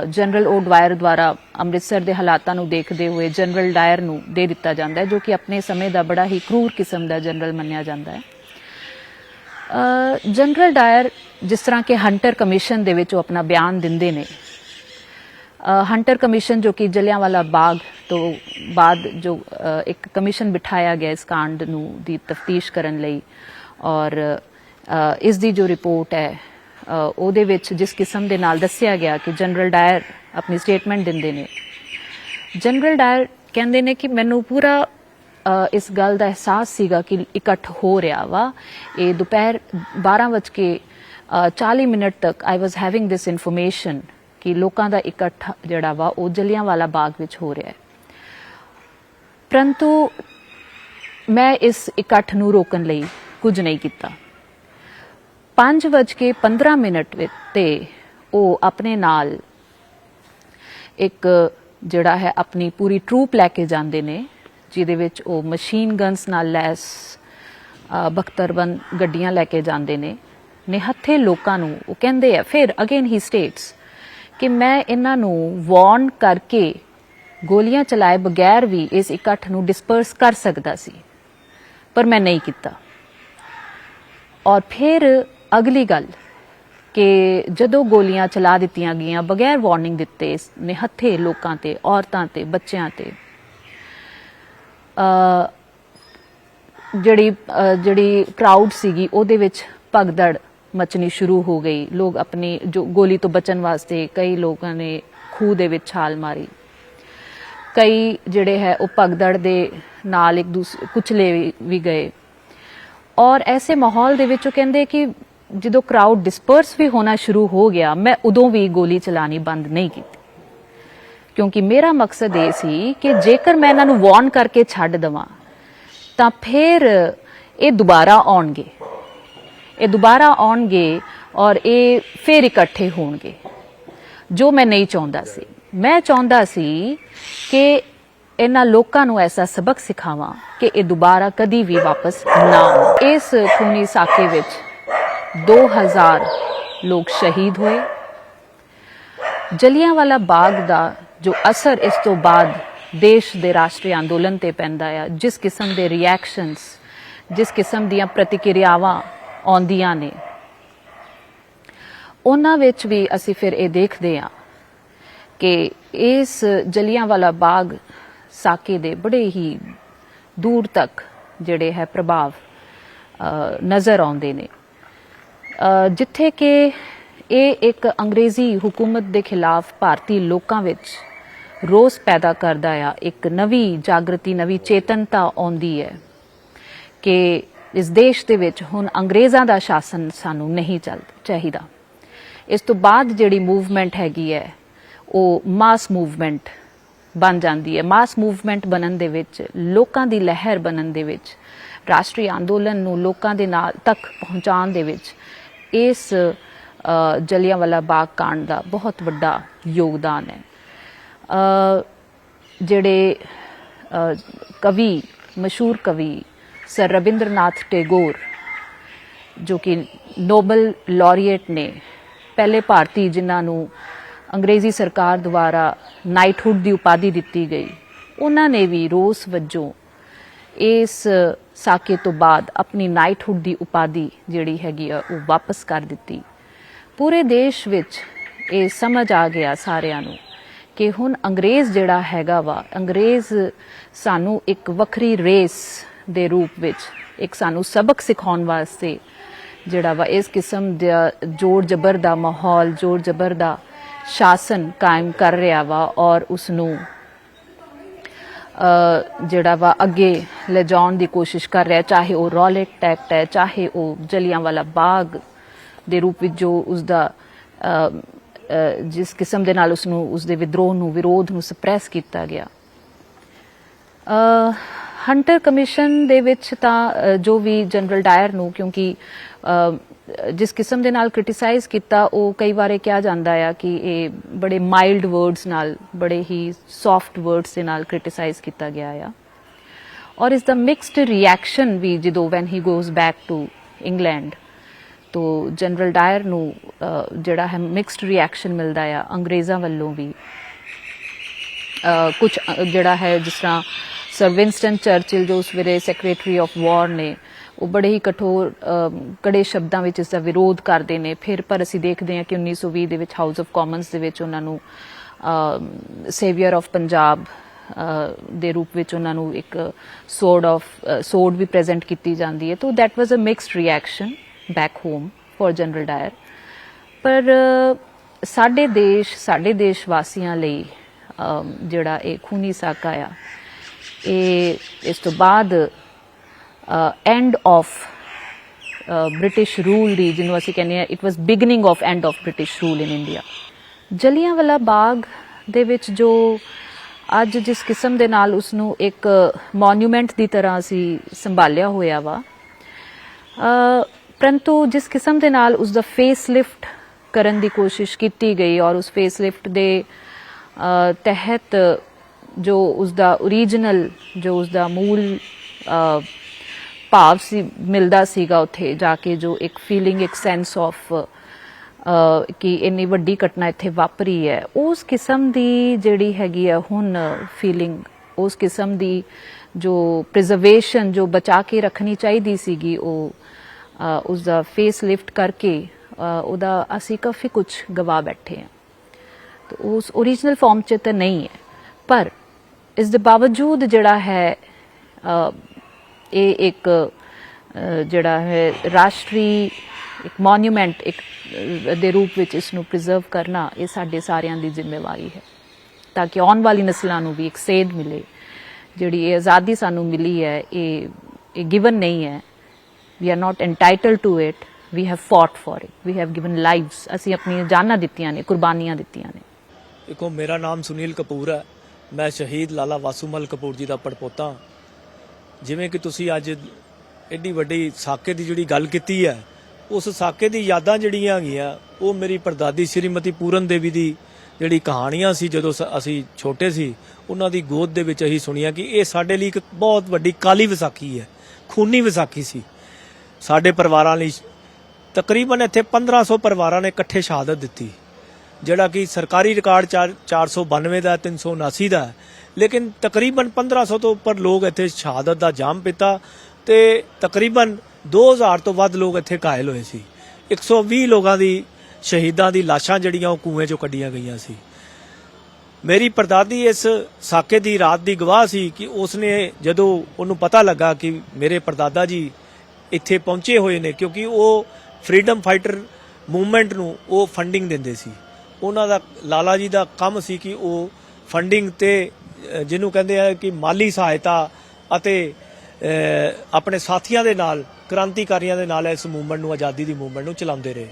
ਜਨਰਲ ਓ ਓਡਵਾਇਰ ਦੁਆਰਾ ਅੰਮ੍ਰਿਤਸਰ ਦੇ ਹਾਲਾਤਾਂ ਨੂੰ ਦੇਖਦੇ ਹੋਏ ਜਨਰਲ ਡਾਇਰ ਨੂੰ ਦੇ ਦਿੱਤਾ ਜਾਂਦਾ ਹੈ, ਜੋ ਕਿ ਆਪਣੇ ਸਮੇਂ ਦਾ ਬੜਾ ਹੀ ਕਰੂਰ ਕਿਸਮ ਦਾ ਜਨਰਲ ਮੰਨਿਆ ਜਾਂਦਾ ਹੈ। ਜਨਰਲ ਡਾਇਰ ਜਿਸ ਤਰ੍ਹਾਂ ਕਿ ਹੰਟਰ ਕਮਿਸ਼ਨ ਦੇ ਵਿੱਚ ਉਹ ਆਪਣਾ ਬਿਆਨ ਦਿੰਦੇ ਨੇ। ਹੰਟਰ ਕਮਿਸ਼ਨ ਜੋ ਕਿ ਜਲਿਆਂਵਾਲਾ ਬਾਗ ਤੋਂ ਬਾਅਦ ਜੋ ਇੱਕ ਕਮਿਸ਼ਨ ਬਿਠਾਇਆ ਗਿਆ ਇਸ ਕਾਂਡ ਨੂੰ ਦੀ ਤਫਤੀਸ਼ ਕਰਨ ਲਈ ਔਰ ਇਸ ਦੀ ਜੋ ਰਿਪੋਰਟ ਹੈ ਉਹਦੇ ਵਿੱਚ ਜਿਸ ਕਿਸਮ ਦੇ ਨਾਲ ਦੱਸਿਆ ਗਿਆ ਕਿ ਜਨਰਲ ਡਾਇਰ ਆਪਣੀ ਸਟੇਟਮੈਂਟ ਦਿੰਦੇ ਨੇ ਜਨਰਲ ਡਾਇਰ ਕਹਿੰਦੇ ਨੇ ਕਿ ਮੈਨੂੰ ਪੂਰਾ ਇਸ ਗੱਲ ਦਾ ਅਹਿਸਾਸ ਸੀਗਾ ਕਿ ਇਕੱਠ ਹੋ ਰਿਹਾ ਵਾ। ਇਹ ਦੁਪਹਿਰ 12 ਵਜ ਕੇ ਅ, 40 ਮਿੰਟ ਤੱਕ I was having this information ਕਿ ਲੋਕਾਂ ਦਾ ਇਕੱਠ ਜਿਹੜਾ ਵਾ ਉਹ ਜਲਿਆਂਵਾਲਾ ਬਾਗ ਵਿੱਚ ਹੋ ਰਿਹਾ ਹੈ। ਪਰੰਤੂ ਮੈਂ ਇਸ ਇਕੱਠ ਨੂੰ ਰੋਕਣ ਲਈ ਕੁਝ ਨਹੀਂ ਕੀਤਾ। 5:15 ਮਿੰਟ ਤੇ ਉਹ ਆਪਣੇ ਨਾਲ ਇੱਕ ਜਿਹੜਾ ਹੈ ਆਪਣੀ ਪੂਰੀ ਟਰੂਪ ਲੈ ਕੇ ਜਾਂਦੇ ਨੇ, ਜਿਹਦੇ ਵਿੱਚ ਉਹ ਮਸ਼ੀਨ ਗਨਸ ਨਾਲ ਲੈਸ ਬਖਤਰਬੰਦ ਗੱਡੀਆਂ ਲੈ ਕੇ ਜਾਂਦੇ ਨੇ। ਨਿਹੱਥੇ ਲੋਕਾਂ ਨੂੰ ਉਹ ਕਹਿੰਦੇ ਆ, ਫਿਰ ਅਗੇਨ ਹੀ ਸਟੇਟਸ ਕਿ ਮੈਂ ਇਹਨਾਂ ਨੂੰ ਵਾਰਨ ਕਰਕੇ ਗੋਲੀਆਂ ਚਲਾਏ ਬਗੈਰ ਵੀ ਇਸ ਇਕੱਠ ਨੂੰ ਡਿਸਪਰਸ ਕਰ ਸਕਦਾ ਸੀ, ਪਰ ਮੈਂ ਨਹੀਂ ਕੀਤਾ। ਔਰ ਫਿਰ ਅਗਲੀ ਗੱਲ ਕਿ ਜਦੋਂ ਗੋਲੀਆਂ ਚਲਾ ਦਿੱਤੀਆਂ ਗਈਆਂ, ਬਗੈਰ ਵਾਰਨਿੰਗ ਦਿੱਤੇ ਇਸ ਨਿਹੱਥੇ ਲੋਕਾਂ ਤੇ, ਔਰਤਾਂ ਤੇ, ਬੱਚਿਆਂ ਤੇ ਅ ਜਿਹੜੀ ਜਿਹੜੀ ਕਰਾਊਡ ਸੀਗੀ, ਉਹਦੇ ਵਿੱਚ ਭਗਦੜ ਮਚਣੀ ਸ਼ੁਰੂ ਹੋ ਗਈ। ਲੋਕ ਆਪਣੀ ਜੋ ਗੋਲੀ ਤੋਂ ਬਚਣ ਵਾਸਤੇ ਕਈ ਲੋਕਾਂ ਨੇ ਖੂਹ ਦੇ ਵਿੱਚ ਛਾਲ ਮਾਰੀ। ਕਈ ਜਿਹੜੇ ਹੈ, ਉਹ ਭਗਦੜ ਦੇ ਨਾਲ ਇੱਕ ਦੂਸਰੇ ਕੁਚਲੇ ਵੀ ਗਏ। ਔਰ ਐਸੇ ਮਾਹੌਲ ਦੇ ਵਿੱਚ ਉਹ ਕਹਿੰਦੇ ਕਿ ਜਦੋਂ ਕਰਾਊਡ ਡਿਸਪਰਸ ਵੀ ਹੋਣਾ ਸ਼ੁਰੂ ਹੋ ਗਿਆ, ਮੈਂ ਉਦੋਂ ਵੀ ਗੋਲੀ ਚਲਾਣੀ ਬੰਦ ਨਹੀਂ ਕੀਤੀ। ਕਿਉਂਕਿ ਮੇਰਾ ਮਕਸਦ ਇਹ ਸੀ ਕਿ ਜੇਕਰ ਮੈਂ ਇਹਨਾਂ ਨੂੰ ਵਾਰਨ ਕਰਕੇ ਛੱਡ ਦਵਾਂ, ਤਾਂ ਫਿਰ ਇਹ ਦੁਬਾਰਾ ਆਉਣਗੇ। ਇਹ ਦੁਬਾਰਾ ਆਉਣਗੇ ਔਰ ਇਹ ਫਿਰ ਇਕੱਠੇ ਹੋਣਗੇ। ਜੋ ਮੈਂ ਨਹੀਂ ਚਾਹੁੰਦਾ ਸੀ। ਮੈਂ ਚਾਹੁੰਦਾ ਸੀ ਕਿ ਇਹਨਾਂ ਲੋਕਾਂ ਨੂੰ ਐਸਾ ਸਬਕ ਸਿਖਾਵਾਂ ਕਿ ਇਹ ਦੁਬਾਰਾ ਕਦੀ ਵੀ ਵਾਪਸ ਨਾ ਆਉਣ। ਇਸ ਖੂਨੀ ਸਾਕੇ ਵਿੱਚ 2000 ਲੋਕ ਸ਼ਹੀਦ ਹੋਏ। ਜਲਿਆਂਵਾਲਾ ਬਾਗ ਦਾ ਜੋ ਅਸਰ ਇਸ ਤੋਂ ਬਾਅਦ ਦੇਸ਼ ਦੇ ਰਾਸ਼ਟਰੀ ਅੰਦੋਲਨ ਤੇ ਪੈਂਦਾ ਆ, ਜਿਸ ਕਿਸਮ ਦੇ ਰਿਐਕਸ਼ਨਸ ਜਿਸ ਕਿਸਮ ਦੀਆਂ ਪ੍ਰਤੀਕਿਰਿਆਵਾਂ ਆਉਂਦੀਆਂ ਨੇ, ਉਹਨਾਂ ਵਿੱਚ ਵੀ ਅਸੀਂ ਫਿਰ ਇਹ ਦੇਖਦੇ ਹਾਂ ਕਿ ਇਸ ਜਲਿਆਂਵਾਲਾ ਬਾਗ ਸਾਕੇ ਦੇ ਬੜੇ ਹੀ ਦੂਰ ਤੱਕ ਜਿਹੜੇ ਹੈ ਪ੍ਰਭਾਵ ਨਜ਼ਰ ਆਉਂਦੇ ਨੇ। ਜਿੱਥੇ ਕਿ ਇਹ ਇੱਕ ਅੰਗਰੇਜ਼ੀ ਹਕੂਮਤ ਦੇ ਖਿਲਾਫ ਭਾਰਤੀ ਲੋਕਾਂ ਵਿੱਚ ਰੋਸ ਪੈਦਾ ਕਰਦਾ ਆ, ਇੱਕ ਨਵੀਂ ਜਾਗਰਤੀ, ਨਵੀਂ ਚੇਤਨਤਾ ਆਉਂਦੀ ਹੈ ਕਿ ਇਸ ਦੇਸ਼ ਦੇ ਵਿੱਚ ਹੁਣ ਅੰਗਰੇਜ਼ਾਂ ਦਾ ਸ਼ਾਸਨ ਸਾਨੂੰ ਨਹੀਂ ਚੱਲ ਚਾਹੀਦਾ। ਇਸ ਤੋਂ ਬਾਅਦ ਜਿਹੜੀ ਮੂਵਮੈਂਟ ਹੈਗੀ ਹੈ, ਉਹ ਮਾਸ ਮੂਵਮੈਂਟ ਬਣ ਜਾਂਦੀ ਹੈ। ਮਾਸ ਮੂਵਮੈਂਟ ਬਣਨ ਦੇ ਵਿੱਚ ਲੋਕਾਂ ਦੀ ਲਹਿਰ ਬਣਨ ਦੇ ਵਿੱਚ ਰਾਸ਼ਟਰੀ ਅੰਦੋਲਨ ਨੂੰ ਲੋਕਾਂ ਦੇ ਨਾਲ ਤੱਕ ਪਹੁੰਚਾਉਣ ਦੇ ਵਿੱਚ ਇਸ ਅ, ਜਲਿਆਂਵਾਲਾ ਬਾਗ ਕਾਂਡ ਦਾ ਬਹੁਤ ਵੱਡਾ ਯੋਗਦਾਨ ਹੈ। ਜਿਹੜੇ ਕਵੀ ਮਸ਼ਹੂਰ ਕਵੀ ਸਰ ਰਵਿੰਦਰਨਾਥ ਟੈਗੋਰ ਜੋ ਕਿ ਨੋਬਲ ਲਾਰੀਏਟ ਨੇ ਪਹਿਲੇ ਭਾਰਤੀ ਜਿਨ੍ਹਾਂ ਨੂੰ ਅੰਗਰੇਜ਼ੀ ਸਰਕਾਰ ਦੁਆਰਾ ਨਾਈਟਹੁੱਡ ਦੀ ਉਪਾਧੀ ਦਿੱਤੀ ਗਈ। ਉਹਨਾਂ ਨੇ ਵੀ ਰੋਸ ਵਜੋਂ ਇਸ ਸਾਕੇ ਤੋਂ ਬਾਅਦ ਆਪਣੀ ਨਾਈਟਹੁੱਡ ਦੀ ਉਪਾਧੀ ਜਿਹੜੀ ਹੈਗੀ ਆ, ਉਹ ਵਾਪਸ ਕਰ ਦਿੱਤੀ। ਪੂਰੇ ਦੇਸ਼ ਵਿੱਚ ਇਹ ਸਮਝ ਆ ਗਿਆ ਸਾਰਿਆਂ ਨੂੰ ਕਿ ਹੁਣ ਅੰਗਰੇਜ਼ ਜਿਹੜਾ ਹੈਗਾ ਵਾ, ਅੰਗਰੇਜ਼ ਸਾਨੂੰ ਇੱਕ ਵੱਖਰੀ ਰੇਸ ਦੇ ਰੂਪ ਵਿੱਚ, ਇੱਕ ਸਾਨੂੰ ਸਬਕ ਸਿਖਾਉਣ ਵਾਸਤੇ ਜਿਹੜਾ ਵਾ, ਇਸ ਕਿਸਮ ਦਾ ਜੋਰ ਜ਼ਬਰ ਦਾ ਮਾਹੌਲ, ਜੋਰ ਜ਼ਬਰ ਦਾ ਸ਼ਾਸਨ ਕਾਇਮ ਕਰ ਰਿਹਾ ਵਾ ਔਰ ਉਸ ਨੂੰ ਜਿਹੜਾ ਵਾ ਅੱਗੇ ਲਿਜਾਉਣ ਦੀ ਕੋਸ਼ਿਸ਼ ਕਰ ਰਿਹਾ ਚਾਹੇ ਉਹ ਰੌਲਟ ਐਕਟ ਹੈ ਚਾਹੇ ਉਹ ਜਲਿਆਂਵਾਲਾ ਬਾਗ ਦੇ ਰੂਪ ਵਿੱਚ ਜੋ ਉਸ ਦਾ ਜਿਸ ਕਿਸਮ ਦੇ ਨਾਲ ਉਸ ਨੂੰ ਉਸ ਦੇ ਵਿਦਰੋਹ ਨੂੰ ਵਿਰੋਧ ਨੂੰ ਸਪਰੈਸ ਕੀਤਾ ਗਿਆ। ਅ, ਹੰਟਰ ਕਮਿਸ਼ਨ ਦੇ ਵਿੱਚ ਤਾਂ ਜੋ ਵੀ ਜਨਰਲ ਡਾਇਰ ਨੂੰ, ਕਿਉਂਕਿ ਜਿਸ ਕਿਸਮ ਦੇ ਨਾਲ ਕ੍ਰਿਟਿਸਾਈਜ਼ ਕੀਤਾ, ਉਹ ਕਈ ਵਾਰੇ ਕਿਹਾ ਜਾਂਦਾ ਆ ਕਿ ਇਹ ਬੜੇ ਮਾਈਲਡ ਵਰਡਸ ਨਾਲ, ਬੜੇ ਹੀ ਸੌਫਟ ਵਰਡਸ ਦੇ ਨਾਲ ਕ੍ਰਿਟਿਸਾਈਜ਼ ਕੀਤਾ ਗਿਆ ਆ। ਔਰ ਇਸ ਦਾ ਮਿਕਸਡ ਰਿਐਕਸ਼ਨ ਵੀ ਜਦੋਂ when he goes back to England ਤੋ ਜਨਰਲ ਡਾਇਰ ਨੂੰ ਜਿਹੜਾ ਹੈ ਮਿਕਸਡ ਰਿਐਕਸ਼ਨ ਮਿਲਦਾ ਆ, ਅੰਗਰੇਜ਼ਾਂ ਵੱਲੋਂ ਵੀ। ਕੁਝ ਜਿਹੜਾ ਹੈ ਜਿਸ ਤਰ੍ਹਾਂ ਸਰ ਵਿੰਸਟਨ ਚਰਚਿਲ ਜੋ ਉਸ ਵੇਲੇ ਸੈਕਟਰੀ ਆਫ ਵਾਰ ਨੇ, ਉਹ ਬੜੇ ਹੀ ਕਠੋਰ ਕੜੇ ਸ਼ਬਦਾਂ ਵਿੱਚ ਇਸ ਦਾ ਵਿਰੋਧ ਕਰਦੇ ਨੇ। ਫਿਰ ਪਰ ਅਸੀਂ ਦੇਖਦੇ ਹਾਂ ਕਿ 1920 ਦੇ ਵਿੱਚ ਹਾਊਸ ਆਫ ਕਾਮਨਸ ਦੇ ਵਿੱਚ ਉਹਨਾਂ ਨੂੰ ਸੇਵੀਅਰ ਆਫ ਪੰਜਾਬ ਦੇ ਰੂਪ ਵਿੱਚ ਉਹਨਾਂ ਨੂੰ ਇੱਕ ਸੋਰਡ ਆਫ ਸੋਰਡ ਵੀ ਪ੍ਰੈਜ਼ੈਂਟ ਕੀਤੀ ਜਾਂਦੀ ਹੈ। ਤਾਂ that was a mixed reaction back home for general Dyer ਪਰ ਸਾਡੇ ਦੇਸ਼ ਸਾਡੇ ਦੇਸ਼ ਵਾਸੀਆਂ ਲਈ ਜਿਹੜਾ ਇਹ ਖੂਨੀ ਸਾਕਾ ਆ ਇਹ ਇਸ ਤੋਂ ਬਾਅਦ ਐਂਡ ਆਫ ਬ੍ਰਿਟਿਸ਼ ਰੂਲ ਦੀ ਜਿਹਨੂੰ ਅਸੀਂ ਕਹਿੰਦੇ ਆ it was beginning of end of British rule in India Jallianwala Bagh ਦੇ ਵਿੱਚ ਜੋ ਅੱਜ ਜਿਸ ਕਿਸਮ ਦੇ ਨਾਲ ਉਸ ਨੂੰ ਇੱਕ ਮੋਨੂਮੈਂਟ ਦੀ ਤਰ੍ਹਾਂ ਅਸੀਂ ਸੰਭਾਲਿਆ ਹੋਇਆ ਵਾ ਪਰੰਤੂ ਜਿਸ ਕਿਸਮ ਦੇ ਨਾਲ ਉਸ ਦਾ ਫੇਸ ਲਿਫਟ ਕਰਨ ਦੀ ਕੋਸ਼ਿਸ਼ ਕੀਤੀ ਗਈ ਔਰ ਉਸ ਫੇਸ ਲਿਫਟ ਦੇ ਤਹਿਤ ਜੋ ਉਸ ਦਾ origignal ਜੋ ਉਸ ਦਾ ਮੂਲ ਭਾਵ ਸੀ ਮਿਲਦਾ ਸੀਗਾ ਉੱਥੇ ਜਾ ਕੇ ਜੋ ਇੱਕ ਫੀਲਿੰਗ ਇੱਕ ਸੈਂਸ ਆਫ ਕਿ ਇੰਨੀ ਵੱਡੀ ਘਟਨਾ ਇੱਥੇ ਵਾਪਰੀ ਹੈ ਉਸ ਕਿਸਮ ਦੀ ਜਿਹੜੀ ਹੈਗੀ ਆ ਹੁਣ ਫੀਲਿੰਗ ਉਸ ਕਿਸਮ ਦੀ ਜੋ ਪ੍ਰੀਜ਼ਰਵੇਸ਼ਨ ਜੋ ਬਚਾ ਕੇ ਰੱਖਣੀ ਚਾਹੀਦੀ ਸੀਗੀ ਉਹ ਅ, ਉਸ ਦਾ ਫੇਸ ਲਿਫਟ ਕਰਕੇ ਉਹਦਾ ਅਸੀਂ ਕਾਫੀ ਕੁਝ ਗਵਾ ਬੈਠੇ ਹਾਂ। ਤੇ ਉਸ origignal ਫਾਰਮ ਚ ਤਾਂ ਨਹੀਂ ਹੈ ਪਰ ਇਸ ਦੇ ਬਾਵਜੂਦ ਜਿਹੜਾ ਹੈ ਇਹ ਇੱਕ ਜਿਹੜਾ ਹੈ ਰਾਸ਼ਟਰੀ ਇੱਕ ਮੋਨੂਮੈਂਟ ਇੱਕ ਦੇ ਰੂਪ ਵਿੱਚ ਇਸ ਨੂੰ ਪ੍ਰੀਜ਼ਰਵ ਕਰਨਾ, ਇਹ ਸਾਡੇ ਸਾਰਿਆਂ ਦੀ ਜ਼ਿੰਮੇਵਾਰੀ ਹੈ। ਤਾਂ ਕਿ ਆਉਣ ਵਾਲੀ ਨਸਲਾਂ ਨੂੰ ਵੀ ਇੱਕ ਸੇਧ ਮਿਲੇ। ਜਿਹੜੀ ਇਹ ਆਜ਼ਾਦੀ ਸਾਨੂੰ ਮਿਲੀ ਹੈ, ਇਹ ਇਹ ਗਿਵਨ ਨਹੀਂ ਹੈ। We are not entitled to it we have fought for it we have given lives ਅਸੀਂ ਆਪਣੀਆਂ ਜਾਨਾਂ ਦਿੱਤੀਆਂ ਨੇ, ਕੁਰਬਾਨੀਆਂ ਦਿੱਤੀਆਂ ਨੇ। ਦੇਖੋ, ਮੇਰਾ ਨਾਮ ਸੁਨੀਲ ਕਪੂਰ ਹੈ। ਮੈਂ ਸ਼ਹੀਦ ਲਾਲਾ ਵਾਸੂਮਲ ਕਪੂਰ ਜੀ ਦਾ ਪੜਪੋਤਾ ਹਾਂ। ਜਿਵੇਂ ਕਿ ਤੁਸੀਂ ਅੱਜ ਐਡੀ ਵੱਡੀ ਸਾਕੇ ਦੀ ਜਿਹੜੀ ਗੱਲ ਕੀਤੀ ਹੈ, ਉਸ ਸਾਕੇ ਦੀ ਯਾਦਾਂ ਜਿਹੜੀਆਂ ਹੈਗੀਆਂ, ਉਹ ਮੇਰੀ ਪਰਦਾਦੀ ਸ਼੍ਰੀਮਤੀ ਪੂਰਨ ਦੇਵੀ ਦੀ ਜਿਹੜੀ ਕਹਾਣੀਆਂ ਸੀ, ਜਦੋਂ ਸ- ਅਸੀਂ ਛੋਟੇ ਸੀ, ਉਹਨਾਂ ਦੀ ਗੋਦ ਦੇ ਵਿੱਚ ਅਸੀਂ ਸੁਣੀਆਂ ਕਿ ਇਹ ਸਾਡੇ ਲਈ ਇੱਕ ਬਹੁਤ ਵੱਡੀ ਕਾਲੀ ਵਿਸਾਖੀ ਹੈ, ਖੂਨੀ ਵਿਸਾਖੀ ਸੀ ਸਾਡੇ ਪਰਿਵਾਰਾਂ ਲਈ ਤਕਰੀਬਨ ਇੱਥੇ 1500 ਪਰਿਵਾਰਾਂ ਨੇ ਇਕੱਠੇ ਸ਼ਹਾਦਤ ਦਿੱਤੀ ਜਿਹੜਾ ਕਿ ਸਰਕਾਰੀ ਰਿਕਾਰਡ ਚਾਰ- 492 ਦਾ 379 ਦਾ ਲੇਕਿਨ ਤਕਰੀਬਨ 1500 ਤੋਂ ਉੱਪਰ ਲੋਕ ਇੱਥੇ ਸ਼ਹਾਦਤ ਦਾ ਜਾਮ ਪੀਤਾ ਤੇ ਤਕਰੀਬਨ 2000 ਤੋਂ ਵੱਧ ਲੋਕ ਇੱਥੇ ਘਾਇਲ ਹੋਏ ਸੀ। 120 ਲੋਕਾਂ ਦੀ ਸ਼ਹੀਦਾਂ ਦੀ ਲਾਸ਼ਾਂ ਜਿਹੜੀਆਂ ਉਹ ਕੂਏ ਚੋਂ ਕੱਢੀਆਂ ਗਈਆਂ ਸੀ। ਮੇਰੀ ਪਰਦਾਦੀ ਇਸ ਸਾਕੇ ਦੀ ਰਾਤ ਦੀ ਗਵਾਹ ਸੀ ਕਿ ਉਸਨੇ ਜਦੋਂ ਉਹਨੂੰ ਪਤਾ ਲੱਗਾ ਕਿ ਮੇਰੇ ਪਰਦਾਦਾ ਜੀ ਇੱਥੇ ਪਹੁੰਚੇ ਹੋਏ ਨੇ ਕਿਉਂਕਿ ਉਹ ਫਰੀडम ਫਾਈਟਰ ਮੂਵਮੈਂਟ ਨੂੰ ਉਹ ਫੰਡਿੰਗ ਦਿੰਦੇ ਸੀ। ਉਹਨਾਂ ਦਾ ਲਾਲਾ ਜੀ ਦਾ ਕੰਮ ਸੀ ਕਿ ਉਹ ਫੰਡਿੰਗ ਤੇ ਜਿਹਨੂੰ ਕਹਿੰਦੇ ਆ ਕਿ ਮਾਲੀ ਸਹਾਇਤਾ ਅਤੇ ਆਪਣੇ ਸਾਥੀਆਂ ਦੇ ਨਾਲ, ਕ੍ਰਾਂਤੀਕਾਰੀਆਂ ਦੇ ਨਾਲ ਇਸ ਮੂਵਮੈਂਟ ਨੂੰ, ਆਜ਼ਾਦੀ ਦੀ ਮੂਵਮੈਂਟ ਨੂੰ ਚਲਾਉਂਦੇ ਰਹੇ।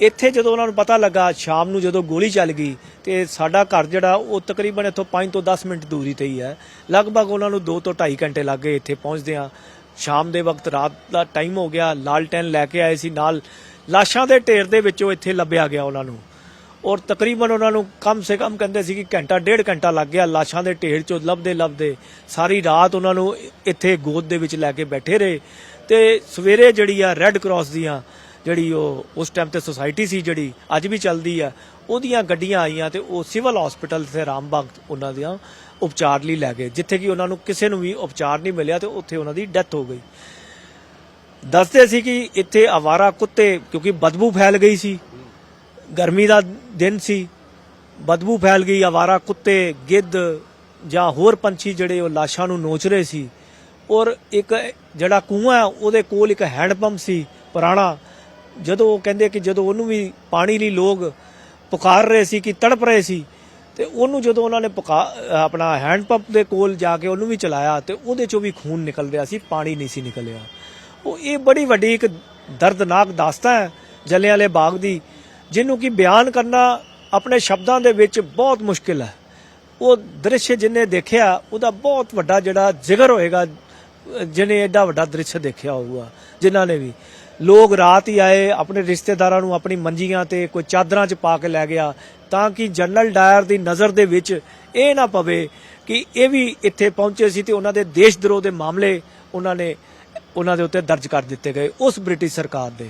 ਇੱਥੇ ਜਦੋਂ ਉਹਨਾਂ ਨੂੰ ਪਤਾ ਲੱਗਾ, ਸ਼ਾਮ ਨੂੰ ਜਦੋਂ ਗੋਲੀ ਚੱਲ ਗਈ, ਤੇ ਸਾਡਾ ਘਰ ਜਿਹੜਾ, ਉਹ ਤਕਰੀਬਨ ਇੱਥੋਂ 5 ਤੋਂ 10 ਮਿੰਟ ਦੂਰੀ ਤੇ ਹੀ ਹੈ। ਲਗਭਗ ਉਹਨਾਂ ਨੂੰ 2 ਤੋਂ 2.5 ਘੰਟੇ ਲੱਗ ਗਏ ਇੱਥੇ ਪਹੁੰਚਦੇ ਪਹੁੰਚਦਿਆਂ ਸ਼ਾਮ ਦੇ ਵਕਤ ਰਾਤ ਦਾ ਟਾਈਮ ਹੋ ਗਿਆ ਲਾਲਟੈਨ ਲੈ ਕੇ ਆਏ ਸੀ, ਨਾਲ ਲਾਸ਼ਾਂ ਦੇ ਢੇਰ ਦੇ ਵਿੱਚੋਂ ਇੱਥੇ ਲੱਭਿਆ ਗਿਆ ਉਹਨਾਂ ਨੂੰ। ਔਰ ਤਕਰੀਬਨ ਉਹਨਾਂ ਨੂੰ ਕਮ ਸੇ ਕਮ ਕਹਿੰਦੇ ਸੀ ਕਿ ਘੰਟਾ, ਡੇਢ ਘੰਟਾ ਲੱਗ ਗਿਆ, ਲਾਸ਼ਾਂ ਦੇ ਢੇਰ ਚੋਂ ਲੱਭਦੇ ਲੱਭਦੇ ਸਾਰੀ ਰਾਤ ਉਹਨਾਂ ਨੂੰ ਇੱਥੇ ਗੋਦ ਦੇ ਵਿੱਚ ਲੈ ਕੇ ਬੈਠੇ ਰਹੇ। ਤੇ ਸਵੇਰੇ ਜਿਹੜੀ ਆ ਰੈੱਡ ਕਰਾਸ ਦੀਆਂ ਜਿਹੜੀ ਉਹ ਉਸ ਟਾਈਮ ਤੇ ਸੁਸਾਇਟੀ ਸੀ ਜਿਹੜੀ ਅੱਜ ਵੀ ਚੱਲਦੀ ਆ, ਉਹਦੀਆਂ ਗੱਡੀਆਂ ਆਈਆਂ ਤੇ ਉਹ ਸਿਵਲ ਹਸਪੀਟਲ ਤੇ ਰਾਮਬਾਗ ਉਹਨਾਂ ਦੀਆਂ ਉਪਚਾਰ ਲਈ ਲੈ ਗਏ, ਜਿੱਥੇ ਕਿ ਉਹਨਾਂ ਨੂੰ ਕਿਸੇ ਨੂੰ ਵੀ ਉਪਚਾਰ ਨਹੀਂ ਮਿਲਿਆ ਤੇ ਉੱਥੇ ਉਹਨਾਂ ਦੀ ਡੈਥ ਹੋ ਗਈ। ਦੱਸਦੇ ਸੀ ਕਿ ਇੱਥੇ ਆਵਾਰਾ ਕੁੱਤੇ ਕਿਉਂਕਿ ਬਦਬੂ ਫੈਲ ਗਈ ਸੀ। ਗਰਮੀ ਦਾ ਦਿਨ ਸੀ, ਬਦਬੂ ਫੈਲ ਗਈ, ਆਵਾਰਾ, ਕੁੱਤੇ, ਗਿੱਧ ਜਾਂ ਹੋਰ ਪੰਛੀ ਜਿਹੜੇ ਉਹ ਲਾਸ਼ਾਂ ਨੂੰ ਨੋਚ ਰਹੇ ਸੀ। ਔਰ ਇੱਕ ਜਿਹੜਾ ਕੂਆ ਉਹਦੇ ਕੋਲ ਇੱਕ ਹੈਂਡ ਪੰਪ ਸੀ ਪੁਰਾਣਾ। ਜਦੋਂ ਉਹ ਕਹਿੰਦੇ ਕਿ ਜਦੋਂ ਉਹਨੂੰ ਵੀ ਪਾਣੀ ਲਈ ਲੋਕ ਪੁਕਾਰ ਰਹੇ ਸੀ ਕਿ ਤੜਪ ਰਹੇ ਸੀ, ਤੇ ਉਹਨੂੰ ਜਦੋਂ ਉਹਨਾਂ ਨੇ ਪੁਕਾ ਆਪਣਾ ਹੈਂਡ ਪੰਪ ਦੇ ਕੋਲ ਜਾ ਕੇ ਉਹਨੂੰ ਵੀ ਚਲਾਇਆ, ਤੇ ਉਹਦੇ ਚੋਂ ਵੀ ਖੂਨ ਨਿਕਲ ਰਿਹਾ ਸੀ, ਪਾਣੀ ਨਹੀਂ ਸੀ ਨਿਕਲਿਆ। ਉਹ ਇਹ ਬੜੀ ਵੱਡੀ ਇੱਕ ਦਰਦਨਾਕ ਦਾਸਤਾਨ ਹੈ ਜਲਿਆਂਵਾਲੇ ਬਾਗ ਦੀ। ਜਿਹਨੂੰ ਕਿ ਬਿਆਨ ਕਰਨਾ ਆਪਣੇ ਸ਼ਬਦਾਂ ਦੇ ਵਿੱਚ ਬਹੁਤ ਮੁਸ਼ਕਿਲ ਹੈ। ਉਹ ਦ੍ਰਿਸ਼ ਜਿਹਨੇ ਦੇਖਿਆ, ਉਹਦਾ ਬਹੁਤ ਵੱਡਾ ਜਿਹੜਾ ਜ਼ਿਗਰ ਹੋਏਗਾ, ਜਿਹਨੇ ਐਡਾ ਵੱਡਾ ਦ੍ਰਿਸ਼ ਦੇਖਿਆ ਹੋਊਗਾ, ਜਿਨ੍ਹਾਂ ਨੇ ਵੀ। ਲੋਕ ਰਾਤ ਹੀ ਆਏ, ਆਪਣੇ ਰਿਸ਼ਤੇਦਾਰਾਂ ਨੂੰ ਆਪਣੀ ਮੰਜੀਆਂ ਤੇ ਕੋਈ ਚਾਦਰਾਂ 'ਚ ਪਾ ਕੇ ਲੈ ਗਿਆ, ਤਾਂ ਕਿ ਜਨਰਲ ਡਾਇਰ ਦੀ ਨਜ਼ਰ ਦੇ ਵਿੱਚ ਇਹ ਨਾ ਪਵੇ ਕਿ ਇਹ ਵੀ ਇੱਥੇ ਪਹੁੰਚੇ ਸੀ ਤੇ ਉਹਨਾਂ ਦੇ ਦੇਸ਼ ਦਰੋਹ ਦੇ ਮਾਮਲੇ ਉਹਨਾਂ ਨੇ, ਉਹਨਾਂ ਦੇ ਉੱਤੇ ਦਰਜ ਕਰ ਦਿੱਤੇ ਗਏ, ਉਸ ਬ੍ਰਿਟਿਸ਼ ਸਰਕਾਰ ਦੇ।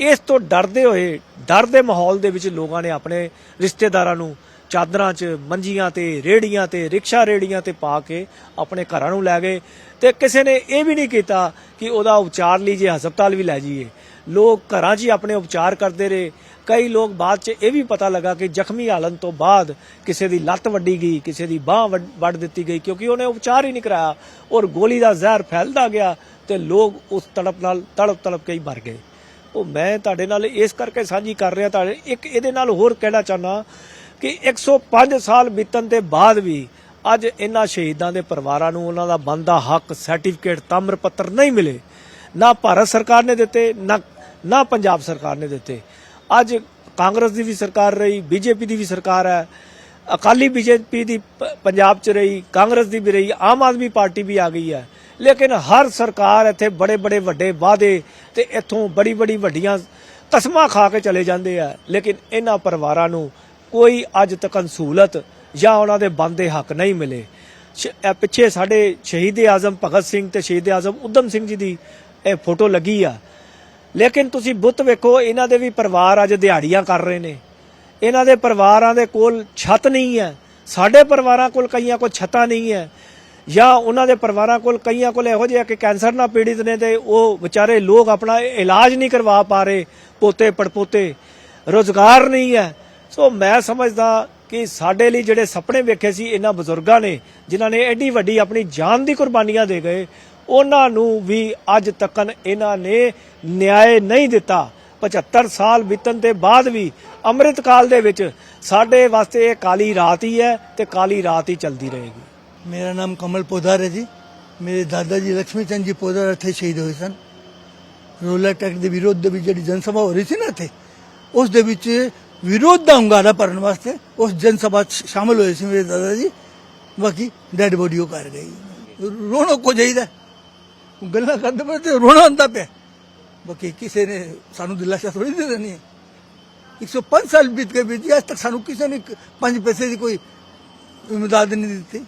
ਇਸ ਤੋਂ ਡਰਦੇ ਹੋਏ, ਡਰ ਦੇ ਮਾਹੌਲ ਦੇ ਵਿੱਚ ਲੋਕਾਂ ਨੇ ਆਪਣੇ ਰਿਸ਼ਤੇਦਾਰਾਂ ਨੂੰ ਚਾਦਰਾਂ 'ਚ ਮੰਜੀਆਂ ਤੇ ਰੇੜੀਆਂ ਤੇ, ਰਿਕਸ਼ਾ ਰੇੜੀਆਂ ਤੇ ਪਾ ਕੇ ਆਪਣੇ ਘਰਾਂ ਨੂੰ ਲੈ ਗਏ। ਤੇ ਕਿਸੇ ਨੇ ਇਹ ਵੀ ਨਹੀਂ ਕੀਤਾ ਕਿ ਉਹਦਾ ਉਪਚਾਰ ਲਈ ਜੇ ਹਸਪਤਾਲ ਵੀ ਲੈ ਜਾਈਏ। ਲੋਕ ਘਰਾਂ 'ਚ ਹੀ ਆਪਣੇ ਉਪਚਾਰ ਕਰਦੇ ਰਹੇ। ਕਈ ਲੋਕ ਬਾਅਦ 'ਚ ਇਹ ਵੀ ਪਤਾ ਲੱਗਾ ਕਿ ਜ਼ਖਮੀ ਹਾਲਤ ਤੋਂ ਬਾਅਦ ਕਿਸੇ ਦੀ ਲੱਤ ਵੱਡੀ ਗਈ, ਕਿਸੇ ਦੀ ਬਾਹ ਵੱਢ ਦਿੱਤੀ ਗਈ ਕਿਉਂਕਿ ਉਹਨੇ ਉਪਚਾਰ ਹੀ ਨਹੀਂ ਕਰਾਇਆ ਔਰ ਗੋਲੀ ਦਾ ਜ਼ਹਿਰ ਫੈਲਦਾ ਗਿਆ ਤੇ ਲੋਕ ਉਸ ਤੜਪ ਨਾਲ ਤੜਪ ਤੜਪ ਕੇ ਹੀ ਮਰ ਗਏ। ਉਹ ਮੈਂ ਤੁਹਾਡੇ ਨਾਲ ਇਸ ਕਰਕੇ ਸਾਂਝੀ ਕਰ ਰਿਹਾ ਤੁਹਾਡੇ ਇੱਕ ਇਹਦੇ ਨਾਲ ਹੋਰ ਕਹਿਣਾ ਚਾਹਨਾ ਕਿ 105 ਸਾਲ ਬੀਤਣ ਦੇ ਬਾਅਦ ਵੀ ਅੱਜ ਇਹਨਾਂ ਸ਼ਹੀਦਾਂ ਦੇ ਪਰਿਵਾਰਾਂ ਨੂੰ ਉਹਨਾਂ ਦਾ ਬਣਦਾ ਹੱਕ ਸਰਟੀਫਿਕੇਟ ਤਾਮਰ ਪੱਤਰ ਨਹੀਂ ਮਿਲੇ। ਨਾ ਭਾਰਤ ਸਰਕਾਰ ਨੇ ਦਿੱਤੇ, ਨਾ ਨਾ ਪੰਜਾਬ ਸਰਕਾਰ ਨੇ ਦਿੱਤੇ। ਅੱਜ ਕਾਂਗਰਸ ਦੀ ਵੀ ਸਰਕਾਰ ਰਹੀ, ਬੀਜੇਪੀ ਦੀ ਵੀ ਸਰਕਾਰ ਹੈ। ਅਕਾਲੀ ਬੀਜੇਪੀ ਦੀ ਪੰਜਾਬ 'ਚ ਰਹੀ, ਕਾਂਗਰਸ ਦੀ ਵੀ ਰਹੀ, ਆਮ ਆਦਮੀ ਪਾਰਟੀ ਵੀ ਆ ਗਈ ਹੈ। ਲੇਕਿਨ ਹਰ ਸਰਕਾਰ ਇੱਥੇ ਬੜੇ ਬੜੇ ਵੱਡੇ ਵਾਅਦੇ ਤੇ ਇੱਥੋਂ ਬੜੀ ਬੜੀ ਵੱਡੀਆਂ ਕਸਮਾਂ ਖਾ ਕੇ ਚਲੇ ਜਾਂਦੇ ਆ। ਲੇਕਿਨ ਇਹਨਾਂ ਪਰਿਵਾਰਾਂ ਨੂੰ ਕੋਈ ਅੱਜ ਤੱਕ ਸਹੂਲਤ ਜਾਂ ਉਹਨਾਂ ਦੇ ਬੰਦੇ ਹੱਕ ਨਹੀਂ ਮਿਲੇ। ਪਿੱਛੇ ਸਾਡੇ ਸ਼ਹੀਦ ਆਜ਼ਮ ਭਗਤ ਸਿੰਘ ਤੇ ਸ਼ਹੀਦ ਆਜ਼ਮ ਉਦਮ ਸਿੰਘ ਜੀ ਦੀ ਇਹ ਫੋਟੋ ਲੱਗੀ ਆ। ਲੇਕਿਨ ਤੁਸੀਂ ਬੁੱਤ ਵੇਖੋ, ਇਹਨਾਂ ਦੇ ਵੀ ਪਰਿਵਾਰ ਅੱਜ ਦਿਹਾੜੀਆਂ ਕਰ ਰਹੇ ਨੇ। ਇਹਨਾਂ ਦੇ ਪਰਿਵਾਰਾਂ ਦੇ ਕੋਲ ਛੱਤ ਨਹੀਂ ਹੈ। ਸਾਡੇ ਪਰਿਵਾਰਾਂ ਕੋਲ ਕਈਆਂ ਕੋਲ ਛੱਤਾਂ ਨਹੀਂ ਹੈ। ਜਾਂ ਉਹਨਾਂ ਦੇ ਪਰਿਵਾਰਾਂ ਕੋਲ ਕਈਆਂ ਕੋਲ ਇਹੋ ਜਿਹੇ ਕਿ ਕੈਂਸਰ ਨਾਲ ਪੀੜਿਤ ਨੇ ਤੇ ਉਹ ਵਿਚਾਰੇ ਲੋਕ ਆਪਣਾ ਇਲਾਜ ਨਹੀਂ ਕਰਵਾ ਪਾ ਰਹੇ, ਪੋਤੇ, ਪੜਪੋਤੇ, ਰੋਜ਼ਗਾਰ ਨਹੀਂ ਹੈ। ਸੋ ਮੈਂ ਸਮਝਦਾ ਕਿ ਸਾਡੇ ਲਈ ਜਿਹੜੇ ਸੁਪਨੇ ਵੇਖੇ ਸੀ ਇਹਨਾਂ ਬਜ਼ੁਰਗਾਂ ਨੇ, ਜਿਨ੍ਹਾਂ ਨੇ ਐਡੀ ਵੱਡੀ ਆਪਣੀ ਜਾਨ ਦੀ ਕੁਰਬਾਨੀਆਂ ਦੇ ਗਏ, ਉਹਨਾਂ ਨੂੰ ਵੀ ਅੱਜ ਤੱਕਨ ਇਹਨਾਂ ਨੇ ਨਿਆਂ ਨਹੀਂ ਦਿੱਤਾ। 75 ਸਾਲ ਬੀਤਣ ਦੇ ਬਾਅਦ ਵੀ ਅੰਮ੍ਰਿਤ ਕਾਲ ਦੇ ਵਿੱਚ ਸਾਡੇ ਵਾਸਤੇ ਇਹ ਕਾਲੀ ਰਾਤ ਹੀ ਹੈ ਤੇ ਕਾਲੀ ਰਾਤ ਹੀ ਚੱਲਦੀ ਰਹੇਗੀ। ਮੇਰਾ ਨਾਮ ਕਮਲ ਪੋਦਾਰ ਹੈ ਜੀ। ਮੇਰੇ ਦਾਦਾ ਜੀ ਲక్ష్ਮੀ ਚੰਦ ਜੀ ਪੋਦਾਰ ਇੱਥੇ ਸ਼ਹੀਦ ਹੋਏ ਸਨ। ਰੋਲਾ ਟੈਕ ਦੇ ਵਿਰੋਧ ਦੇ ਵਿੱਚ ਜਿਹੜੀ ਜਨ ਸਭਾ ਹੋ ਰਹੀ ਸੀ ਨਾ ਇੱਥੇ, ਉਸ ਦੇ ਵਿੱਚ ਵਿਰੋਧ ਦਾ ਹੁੰਗਾਰਾ ਭਰਨ ਵਾਸਤੇ ਉਸ ਜਨ ਸਭਾ 'ਚ ਸ਼ਾਮਲ ਹੋਏ ਸੀ ਮੇਰੇ ਦਾਦਾ ਜੀ। ਬਾਕੀ ਡੈਡ ਬੋਡੀ ਉਹ ਕਰ ਗਈ। ਰੋਣਾ ਕੋ ਜਾਈਦਾ ਗੱਲਾਂ ਕਰਦੇ ਪਏ ਤੇ ਰੋਣਾ ਆਉਂਦਾ ਪਿਆ। ਬਾਕੀ ਕਿਸੇ ਨੇ ਸਾਨੂੰ ਦਿਲਾਸਾ ਥੋੜੀ ਦੇ ਦੇਣੀ ਹੈ। 105 ਸਾਲ ਬੀਤ ਗਏ ਬੀਤ ਗਏ ਅੱਜ ਤੱਕ ਸਾਨੂੰ ਕਿਸੇ ਨੇ ਇੱਕ ਪੰਜ ਪੈਸੇ ਦੀ ਕੋਈ ਇਮਦਾਦ ਨਹੀਂ ਦਿੱਤੀ।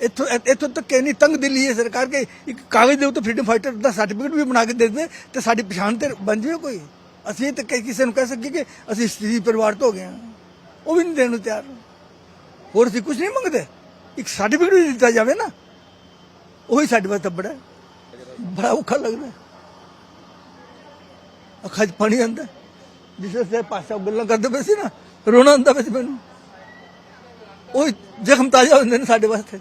ਇੱਥੋਂ ਇੱਥੋਂ ਤੱਕ ਇੰਨੀ ਤੰਗ ਦਿੱਲੀ ਹੈ ਸਰਕਾਰ ਕੇ ਇੱਕ ਕਾਗਜ਼ ਦੇ ਉੱਤੇ ਫਰੀडम ਫਾਈਟਰ ਦਾ ਸਰਟੀਫਿਕੇਟ ਵੀ ਬਣਾ ਕੇ ਦੇ ਦੇ ਤੇ ਸਾਡੀ ਪਛਾਣ ਤੇ ਬਣ ਜਾਵੇ ਕੋਈ। ਅਸੀਂ ਤਾਂ ਕਿਸੇ ਨੂੰ ਕਹਿ ਸਕੀਏ ਕਿ ਅਸੀਂ ਸਤਰੀ ਪਰਿਵਾਰ ਤੋਂ ਹੋ ਗਏ ਹਾਂ। ਉਹ ਵੀ ਨਹੀਂ ਦੇਣ ਨੂੰ ਤਿਆਰ। ਹੋਰ ਅਸੀਂ ਕੁਝ ਨਹੀਂ ਮੰਗਦੇ। ਇੱਕ ਸਰਟੀਫਿਕੇਟ ਵੀ ਦਿੱਤਾ ਜਾਵੇ ਨਾ, ਉਹੀ ਸਾਡੇ ਵਾਸਤੇ ਬੜਾ ਬੜਾ ਔਖਾ ਲੱਗਦਾ ਅੱਖਾਂ 'ਚ ਪਾਣੀ ਆਉਂਦਾ ਜਿਸ ਵੇਲੇ ਪਾਸਾ ਗੱਲਾਂ ਕਰਦੇ ਪਏ ਸੀ ਨਾ, ਰੋਣਾ ਆਉਂਦਾ ਪਿਆ ਸੀ ਮੈਨੂੰ। ਉਹ ਜ਼ਖਮ ਤਾਜ਼ਾ ਹੁੰਦੇ ਨੇ ਸਾਡੇ ਵਾਸਤੇ।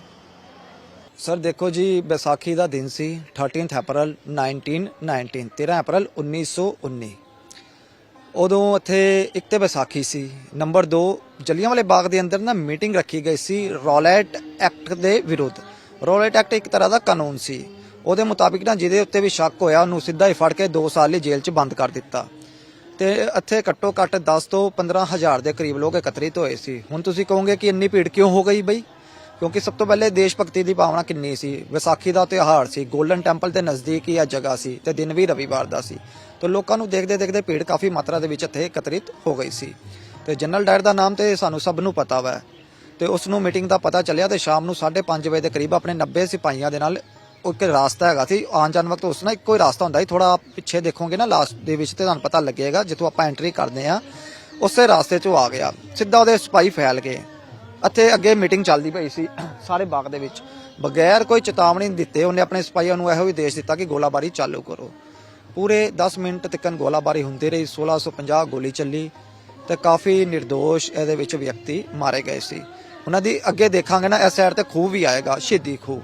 ਸਰ, ਦੇਖੋ ਜੀ, ਵਿਸਾਖੀ ਦਾ ਦਿਨ ਸੀ 13th ਅਪ੍ਰੈਲ 1919 13 ਅਪ੍ਰੈਲ 1919 ਉਦੋਂ ਇੱਥੇ ਇੱਕ ਤੇ ਵਿਸਾਖੀ ਸੀ ਨੰਬਰ 2 ਜਲਿਆਂਵਾਲੇ ਬਾਗ ਦੇ ਅੰਦਰ ਨਾ ਮੀਟਿੰਗ ਰੱਖੀ ਗਈ ਸੀ ਰੋਲੈਟ ਐਕਟ ਦੇ ਵਿਰੁੱਧ। ਰੋਲੈਟ ਐਕਟ ਇੱਕ ਤਰ੍ਹਾਂ ਦਾ ਕਾਨੂੰਨ ਸੀ। ਉਹਦੇ ਮੁਤਾਬਿਕ ਨਾ ਜਿਹਦੇ ਉੱਤੇ ਵੀ ਸ਼ੱਕ ਹੋਇਆ, ਉਹਨੂੰ ਸਿੱਧਾ ਹੀ ਫੜ ਕੇ 2 ਸਾਲ ਲਈ ਜੇਲ੍ਹ 'ਚ ਬੰਦ ਕਰ ਦਿੱਤਾ। ਤੇ ਇੱਥੇ ਘੱਟੋ ਘੱਟ 10 ਤੋਂ 15 ਹਜ਼ਾਰ ਦੇ ਕਰੀਬ ਲੋਕ ਇਕੱਤਰਿਤ ਹੋਏ ਸੀ। ਹੁਣ ਤੁਸੀਂ ਕਹੋਗੇ ਕਿ ਇੰਨੀ ਭੀੜ ਕਿਉਂ ਹੋ ਗਈ ਬਈ? ਕਿਉਂਕਿ ਸਭ ਤੋਂ ਪਹਿਲੇ ਦੇਸ਼ ਭਗਤੀ ਦੀ ਭਾਵਨਾ ਕਿੰਨੀ ਸੀ? ਵਿਸਾਖੀ ਦਾ ਤਿਉਹਾਰ ਸੀ, ਗੋਲਡਨ ਟੈਂਪਲ ਦੇ ਨਜ਼ਦੀਕ ਹੀ ਇਹ ਜਗ੍ਹਾ ਸੀ ਤੇ ਦਿਨ ਵੀ ਰਵੀਵਾਰ ਦਾ ਸੀ। ਤੇ ਲੋਕਾਂ ਨੂੰ ਦੇਖਦੇ ਦੇਖਦੇ ਭੀੜ ਕਾਫੀ ਮਾਤਰਾ ਦੇ ਵਿੱਚ ਇੱਥੇ ਇਕੱਤਰਿਤ ਹੋ ਗਈ ਸੀ। ਤੇ ਜਨਰਲ ਡਾਇਰ ਦਾ ਨਾਮ ਤੇ ਸਾਨੂੰ ਸਭ ਨੂੰ ਪਤਾ ਵਾ। ਤੇ ਉਸ ਨੂੰ ਮੀਟਿੰਗ ਦਾ ਪਤਾ ਚੱਲਿਆ ਤੇ ਸ਼ਾਮ ਨੂੰ 5:30 ਵਜੇ ਦੇ ਕਰੀਬ ਆਪਣੇ 90 ਸਿਪਾਹੀਆਂ ਦੇ ਨਾਲ ਉਹ ਇੱਕ ਰਾਸਤਾ ਹੈਗਾ ਸੀ। ਆਉਣ ਜਾਣ ਵਕਤ ਉਸ ਨਾਲ ਇੱਕੋ ਹੀ ਰਾਸਤਾ ਹੁੰਦਾ ਸੀ। ਥੋੜਾ ਪਿੱਛੇ ਦੇਖੋਗੇ ਨਾ ਲਾਸਟ ਦੇ ਵਿੱਚ ਤੇ ਤੁਹਾਨੂੰ ਪਤਾ ਲੱਗੇਗਾ, ਜਿੱਥੋਂ ਆਪਾਂ ਐਂਟਰੀ ਕਰਦੇ ਆ ਉਸੇ ਰਾਸਤੇ 'ਚੋਂ ਆ ਗਿਆ। ਸਿੱਧਾ ਉਹਦੇ ਸਿਪਾਹੀ ਫੈਲ ਗਏ। ਇੱਥੇ ਅੱਗੇ ਮੀਟਿੰਗ ਚੱਲਦੀ ਪਈ ਸੀ ਸਾਰੇ ਬਾਗ ਦੇ ਵਿੱਚ। ਬਗੈਰ ਕੋਈ ਚੇਤਾਵਨੀ ਦਿੱਤੇ ਉਹਨੇ ਆਪਣੇ ਸਿਪਾਹੀਆਂ ਨੂੰ ਇਹੋ ਹੀ ਦੇਸ਼ ਦਿੱਤਾ ਕਿ ਗੋਲਾਬਾਰੀ ਚਾਲੂ ਕਰੋ। ਪੂਰੇ 10 ਮਿੰਟ ਤੱਕਨ ਗੋਲਾਬਾਰੀ ਹੁੰਦੀ ਰਹੀ 1650 ਗੋਲੀ ਚੱਲੀ ਤੇ ਕਾਫੀ નિર્ਦੋਸ਼ ਇਹਦੇ ਵਿੱਚ ਵਿਅਕਤੀ ਮਾਰੇ ਗਏ ਸੀ। ਉਹਨਾਂ ਦੀ ਅੱਗੇ ਦੇਖਾਂਗੇ ਨਾ, ਇਸ ਸਾਈਡ ਤੇ ਖੂਹ ਵੀ ਆਏਗਾ, ਸ਼ਹੀਦੀ ਖੂਹ।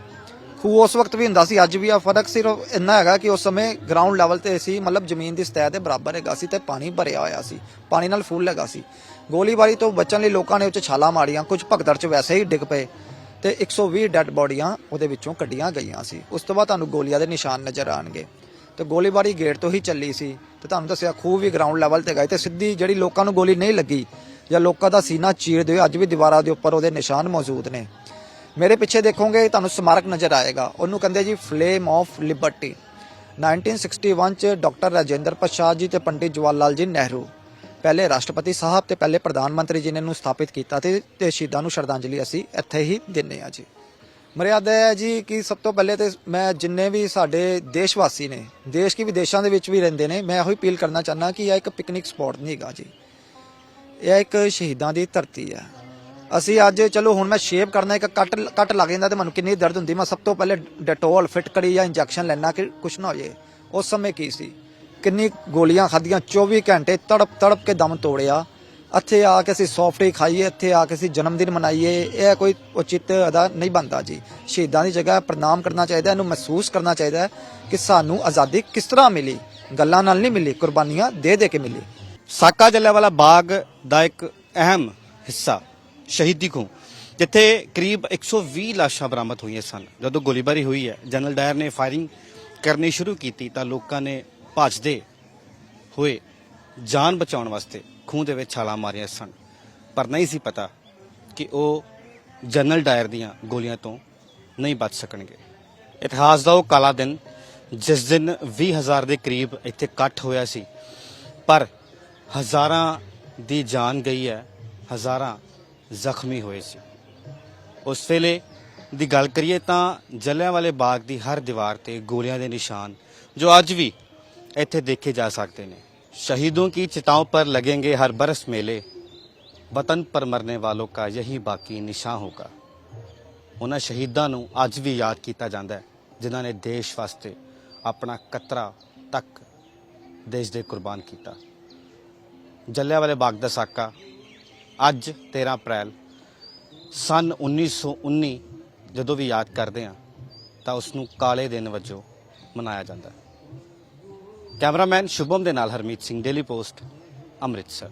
ਖੂਹ ਉਸ ਵਕਤ ਵੀ ਹੁੰਦਾ ਸੀ, ਅੱਜ ਵੀ ਆ, ਫ਼ਰਕ ਸਿਰਫ ਇੰਨਾ ਹੈਗਾ ਕਿ ਉਸ ਸਮੇਂ ਗਰਾਊਂਡ ਲੈਵਲ ਤੇ ਸੀ, ਮਤਲਬ ਜ਼ਮੀਨ ਦੀ ਸਤਹ ਦੇ ਬਰਾਬਰ ਹੈਗਾ ਸੀ ਤੇ ਪਾਣੀ ਭਰਿਆ ਹੋਇਆ ਸੀ, ਪਾਣੀ ਨਾਲ ਫੁੱਲ ਹੈਗਾ ਸੀ। ਗੋਲੀਬਾਰੀ ਤੋਂ ਬਚਣ ਲਈ ਲੋਕਾਂ ਨੇ ਉੱਚ ਛਾਲਾਂ ਮਾਰੀਆਂ। ਕੁਝ ਭਗਦੜ ਚ ਵੈਸੇ ਹੀ ਡਿੱਗ ਪਏ ਤੇ 120 ਡੈੱਡ ਬੋਡੀਆਂ ਉਹਦੇ ਵਿੱਚੋਂ ਕੱਢੀਆਂ ਗਈਆਂ ਸੀ। ਉਸ ਤੋਂ ਬਾਅਦ ਤੁਹਾਨੂੰ ਗੋਲੀਆਂ ਦੇ ਨਿਸ਼ਾਨ ਨਜ਼ਰ ਆਣਗੇ। ਤੇ ਗੋਲੀਬਾਰੀ ਗੇਟ ਤੋਂ ਹੀ ਚੱਲੀ ਸੀ ਤੇ ਤੁਹਾਨੂੰ ਦੱਸਿਆ ਖੂਹ ਵੀ ਗਰਾਊਂਡ ਲੈਵਲ ਤੇ ਗਏ ਤੇ ਸਿੱਧੀ ਜਿਹੜੀ ਲੋਕਾਂ ਨੂੰ ਗੋਲੀ ਨਹੀਂ ਲੱਗੀ ਜਾਂ ਲੋਕਾਂ ਦਾ ਸੀਨਾ ਚੀਰਦੇ ਹੋਏ ਅੱਜ ਵੀ ਦੀਵਾਰਾਂ ਦੇ ਉੱਪਰ ਉਹਦੇ ਨਿਸ਼ਾਨ ਮੌਜੂਦ ਨੇ। ਮੇਰੇ ਪਿੱਛੇ ਦੇਖੋਗੇ ਤੁਹਾਨੂੰ ਸਮਾਰਕ ਨਜ਼ਰ ਆਏਗਾ। ਉਹਨੂੰ ਕਹਿੰਦੇ ਜੀ ਫਲੇਮ ਆਫ ਲਿਬਰਟੀ 1961 ਚ ਡਾਕਟਰ ਰਾਜੇਂਦਰ ਪ੍ਰਸਾਦ ਜੀ ਤੇ ਪੰਡਿਤ ਜਵਾਹਰ ਲਾਲ ਜੀ ਨਹਿਰੂ। ਪਹਿਲੇ ਰਾਸ਼ਟਰਪਤੀ ਸਾਹਿਬ ਤੇ ਪਹਿਲੇ ਪ੍ਰਧਾਨ ਮੰਤਰੀ ਜੀ ਨੇ ਇਹਨੂੰ ਸਥਾਪਿਤ ਕੀਤਾ ਤੇ ਤੇ ਸ਼ਹੀਦਾਂ ਨੂੰ ਸ਼ਰਧਾਂਜਲੀ ਅਸੀਂ ਇੱਥੇ ਹੀ ਦਿੰਨੇ ਆ ਜੀ। ਮਰਿਆਦਾ ਹੈ ਜੀ ਕਿ ਸਭ ਤੋਂ ਪਹਿਲੇ ਤੇ ਮੈਂ ਜਿੰਨੇ ਵੀ ਸਾਡੇ ਦੇਸ਼ ਵਾਸੀ ਨੇ, ਦੇਸ਼ ਕੀ ਵਿਦੇਸ਼ਾਂ ਦੇ ਵਿੱਚ ਵੀ ਰਹਿੰਦੇ ਨੇ, ਮੈਂ ਇਹੋ ਹੀ ਅਪੀਲ ਕਰਨਾ ਚਾਹੁੰਦਾ ਕਿ ਇਹ ਇੱਕ ਪਿਕਨਿਕ ਸਪੌਟ ਨਹੀਂ ਹੈਗਾ ਜੀ। ਇਹ ਇੱਕ ਸ਼ਹੀਦਾਂ ਦੀ ਧਰਤੀ ਹੈ। ਅਸੀਂ ਅੱਜ ਚਲੋ ਹੁਣ ਮੈਂ ਸ਼ੇਪ ਕਰਨਾ, ਇੱਕ ਕੱਟ ਕੱਟ ਲੱਗ ਜਾਂਦਾ ਤੇ ਮੈਨੂੰ ਕਿੰਨੀ ਦਰਦ ਹੁੰਦੀ, ਮੈਂ ਸਭ ਤੋਂ ਪਹਿਲੇ ਡੈਟੋਲ, ਫਿਟਕੜੀ ਜਾਂ ਇੰਜੈਕਸ਼ਨ ਲੈਣਾ ਕਿ ਕੁਛ ਨਾ ਹੋ ਜਾਏ ਉਸ ਸਮੇਂ ਕੀ ਸੀ? ਕਿੰਨੀ ਗੋਲੀਆਂ ਖਾਧੀਆਂ 24 ਘੰਟੇ ਤੜਪ ਤੜਪ ਕੇ ਦਮ ਤੋੜਿਆ। ਇੱਥੇ ਆ ਕੇ ਅਸੀਂ ਸੌਫਟੀ ਖਾਈਏ, ਇੱਥੇ ਆ ਕੇ ਅਸੀਂ ਜਨਮ ਦਿਨ ਮਨਾਈਏ, ਇਹ ਕੋਈ ਉਚਿਤ ਅਦਾ ਨਹੀਂ ਬਣਦਾ ਜੀ। ਸ਼ਹੀਦਾਂ ਦੀ ਜਗ੍ਹਾ ਪ੍ਰਣਾਮ ਕਰਨਾ ਚਾਹੀਦਾ, ਇਹਨੂੰ ਮਹਿਸੂਸ ਕਰਨਾ ਚਾਹੀਦਾ ਕਿ ਸਾਨੂੰ ਆਜ਼ਾਦੀ ਕਿਸ ਤਰ੍ਹਾਂ ਮਿਲੀ। ਗੱਲਾਂ ਨਾਲ ਨਹੀਂ ਮਿਲੀ, ਕੁਰਬਾਨੀਆਂ ਦੇ ਦੇ ਕੇ ਮਿਲੀ। ਸਾਕਾ ਜਲਿਆਂਵਾਲਾ ਬਾਗ ਦਾ ਇੱਕ ਅਹਿਮ ਹਿੱਸਾ, ਸ਼ਹੀਦੀ ਖੂਹ, ਜਿੱਥੇ ਕਰੀਬ 120 ਲਾਸ਼ਾਂ ਬਰਾਮਦ ਹੋਈਆਂ ਸਨ। ਜਦੋਂ ਗੋਲੀਬਾਰੀ ਹੋਈ ਹੈ, ਜਨਰਲ ਡਾਇਰ ਨੇ ਫਾਇਰਿੰਗ ਕਰਨੀ ਸ਼ੁਰੂ ਕੀਤੀ ਤਾਂ ਲੋਕਾਂ ਨੇ ਭੱਜਦੇ ਹੋਏ ਜਾਨ ਬਚਾਉਣ ਵਾਸਤੇ ਖੂਹ ਦੇ ਵਿੱਚ ਛਾਲਾਂ ਮਾਰੀਆਂ ਸਨ। ਪਰ ਨਹੀਂ ਸੀ ਪਤਾ ਕਿ ਉਹ ਜਨਰਲ ਡਾਇਰ ਦੀਆਂ ਗੋਲੀਆਂ ਤੋਂ ਨਹੀਂ ਬਚ ਸਕਣਗੇ। ਇਤਿਹਾਸ ਦਾ ਉਹ ਕਾਲਾ ਦਿਨ ਜਿਸ ਦਿਨ 20000 ਦੇ ਕਰੀਬ ਇੱਥੇ ਇਕੱਠ ਹੋਇਆ ਸੀ, ਪਰ ਹਜ਼ਾਰਾਂ ਦੀ ਜਾਨ ਗਈ ਹੈ, ਹਜ਼ਾਰਾਂ ਜ਼ਖਮੀ ਹੋਏ ਸੀ। ਉਸ ਵੇਲੇ ਦੀ ਗੱਲ ਕਰੀਏ ਤਾਂ ਜਲਿਆਂਵਾਲੇ ਬਾਗ ਦੀ ਹਰ ਦੀਵਾਰ ਤੇ ਗੋਲੀਆਂ ਦੇ ਨਿਸ਼ਾਨ, ਜੋ ਅੱਜ ਵੀ ਇੱਥੇ ਦੇਖੇ ਜਾ ਸਕਦੇ ਨੇ शहीदों की चिताओं पर लगेंगे हर बरस मेले वतन पर मरने वालों का यही बाकी ਨਿਸ਼ਾਨ ਹੋਗਾ ਉਹਨਾਂ ਸ਼ਹੀਦਾਂ ਨੂੰ ਅੱਜ ਵੀ ਯਾਦ ਕੀਤਾ ਜਾਂਦਾ ਹੈ ਜਿਨ੍ਹਾਂ ਨੇ ਦੇਸ਼ ਵਾਸਤੇ ਆਪਣਾ ਕਤਰਾ ਤੱਕ ਦੇਸ਼ ਦੇ ਕੁਰਬਾਨ ਕੀਤਾ ਜਲਿਆਂਵਾਲੇ ਬਾਗ ਦਾ ਸਾਕਾ ਅੱਜ 13 ਅਪ੍ਰੈਲ ਸਨ 1919 ਜਦੋਂ ਵੀ ਯਾਦ ਕਰਦੇ ਹਾਂ ਤਾਂ ਉਸ ਨੂੰ ਕਾਲੇ ਦਿਨ ਵਜੋਂ ਮਨਾਇਆ ਜਾਂਦਾ ਹੈ ਕੈਮਰਾਮੈਨ ਸ਼ੁਭਮ ਦੇ ਨਾਲ ਹਰਮੀਤ ਸਿੰਘ ਡੇਲੀ ਪੋਸਟ ਅੰਮ੍ਰਿਤਸਰ।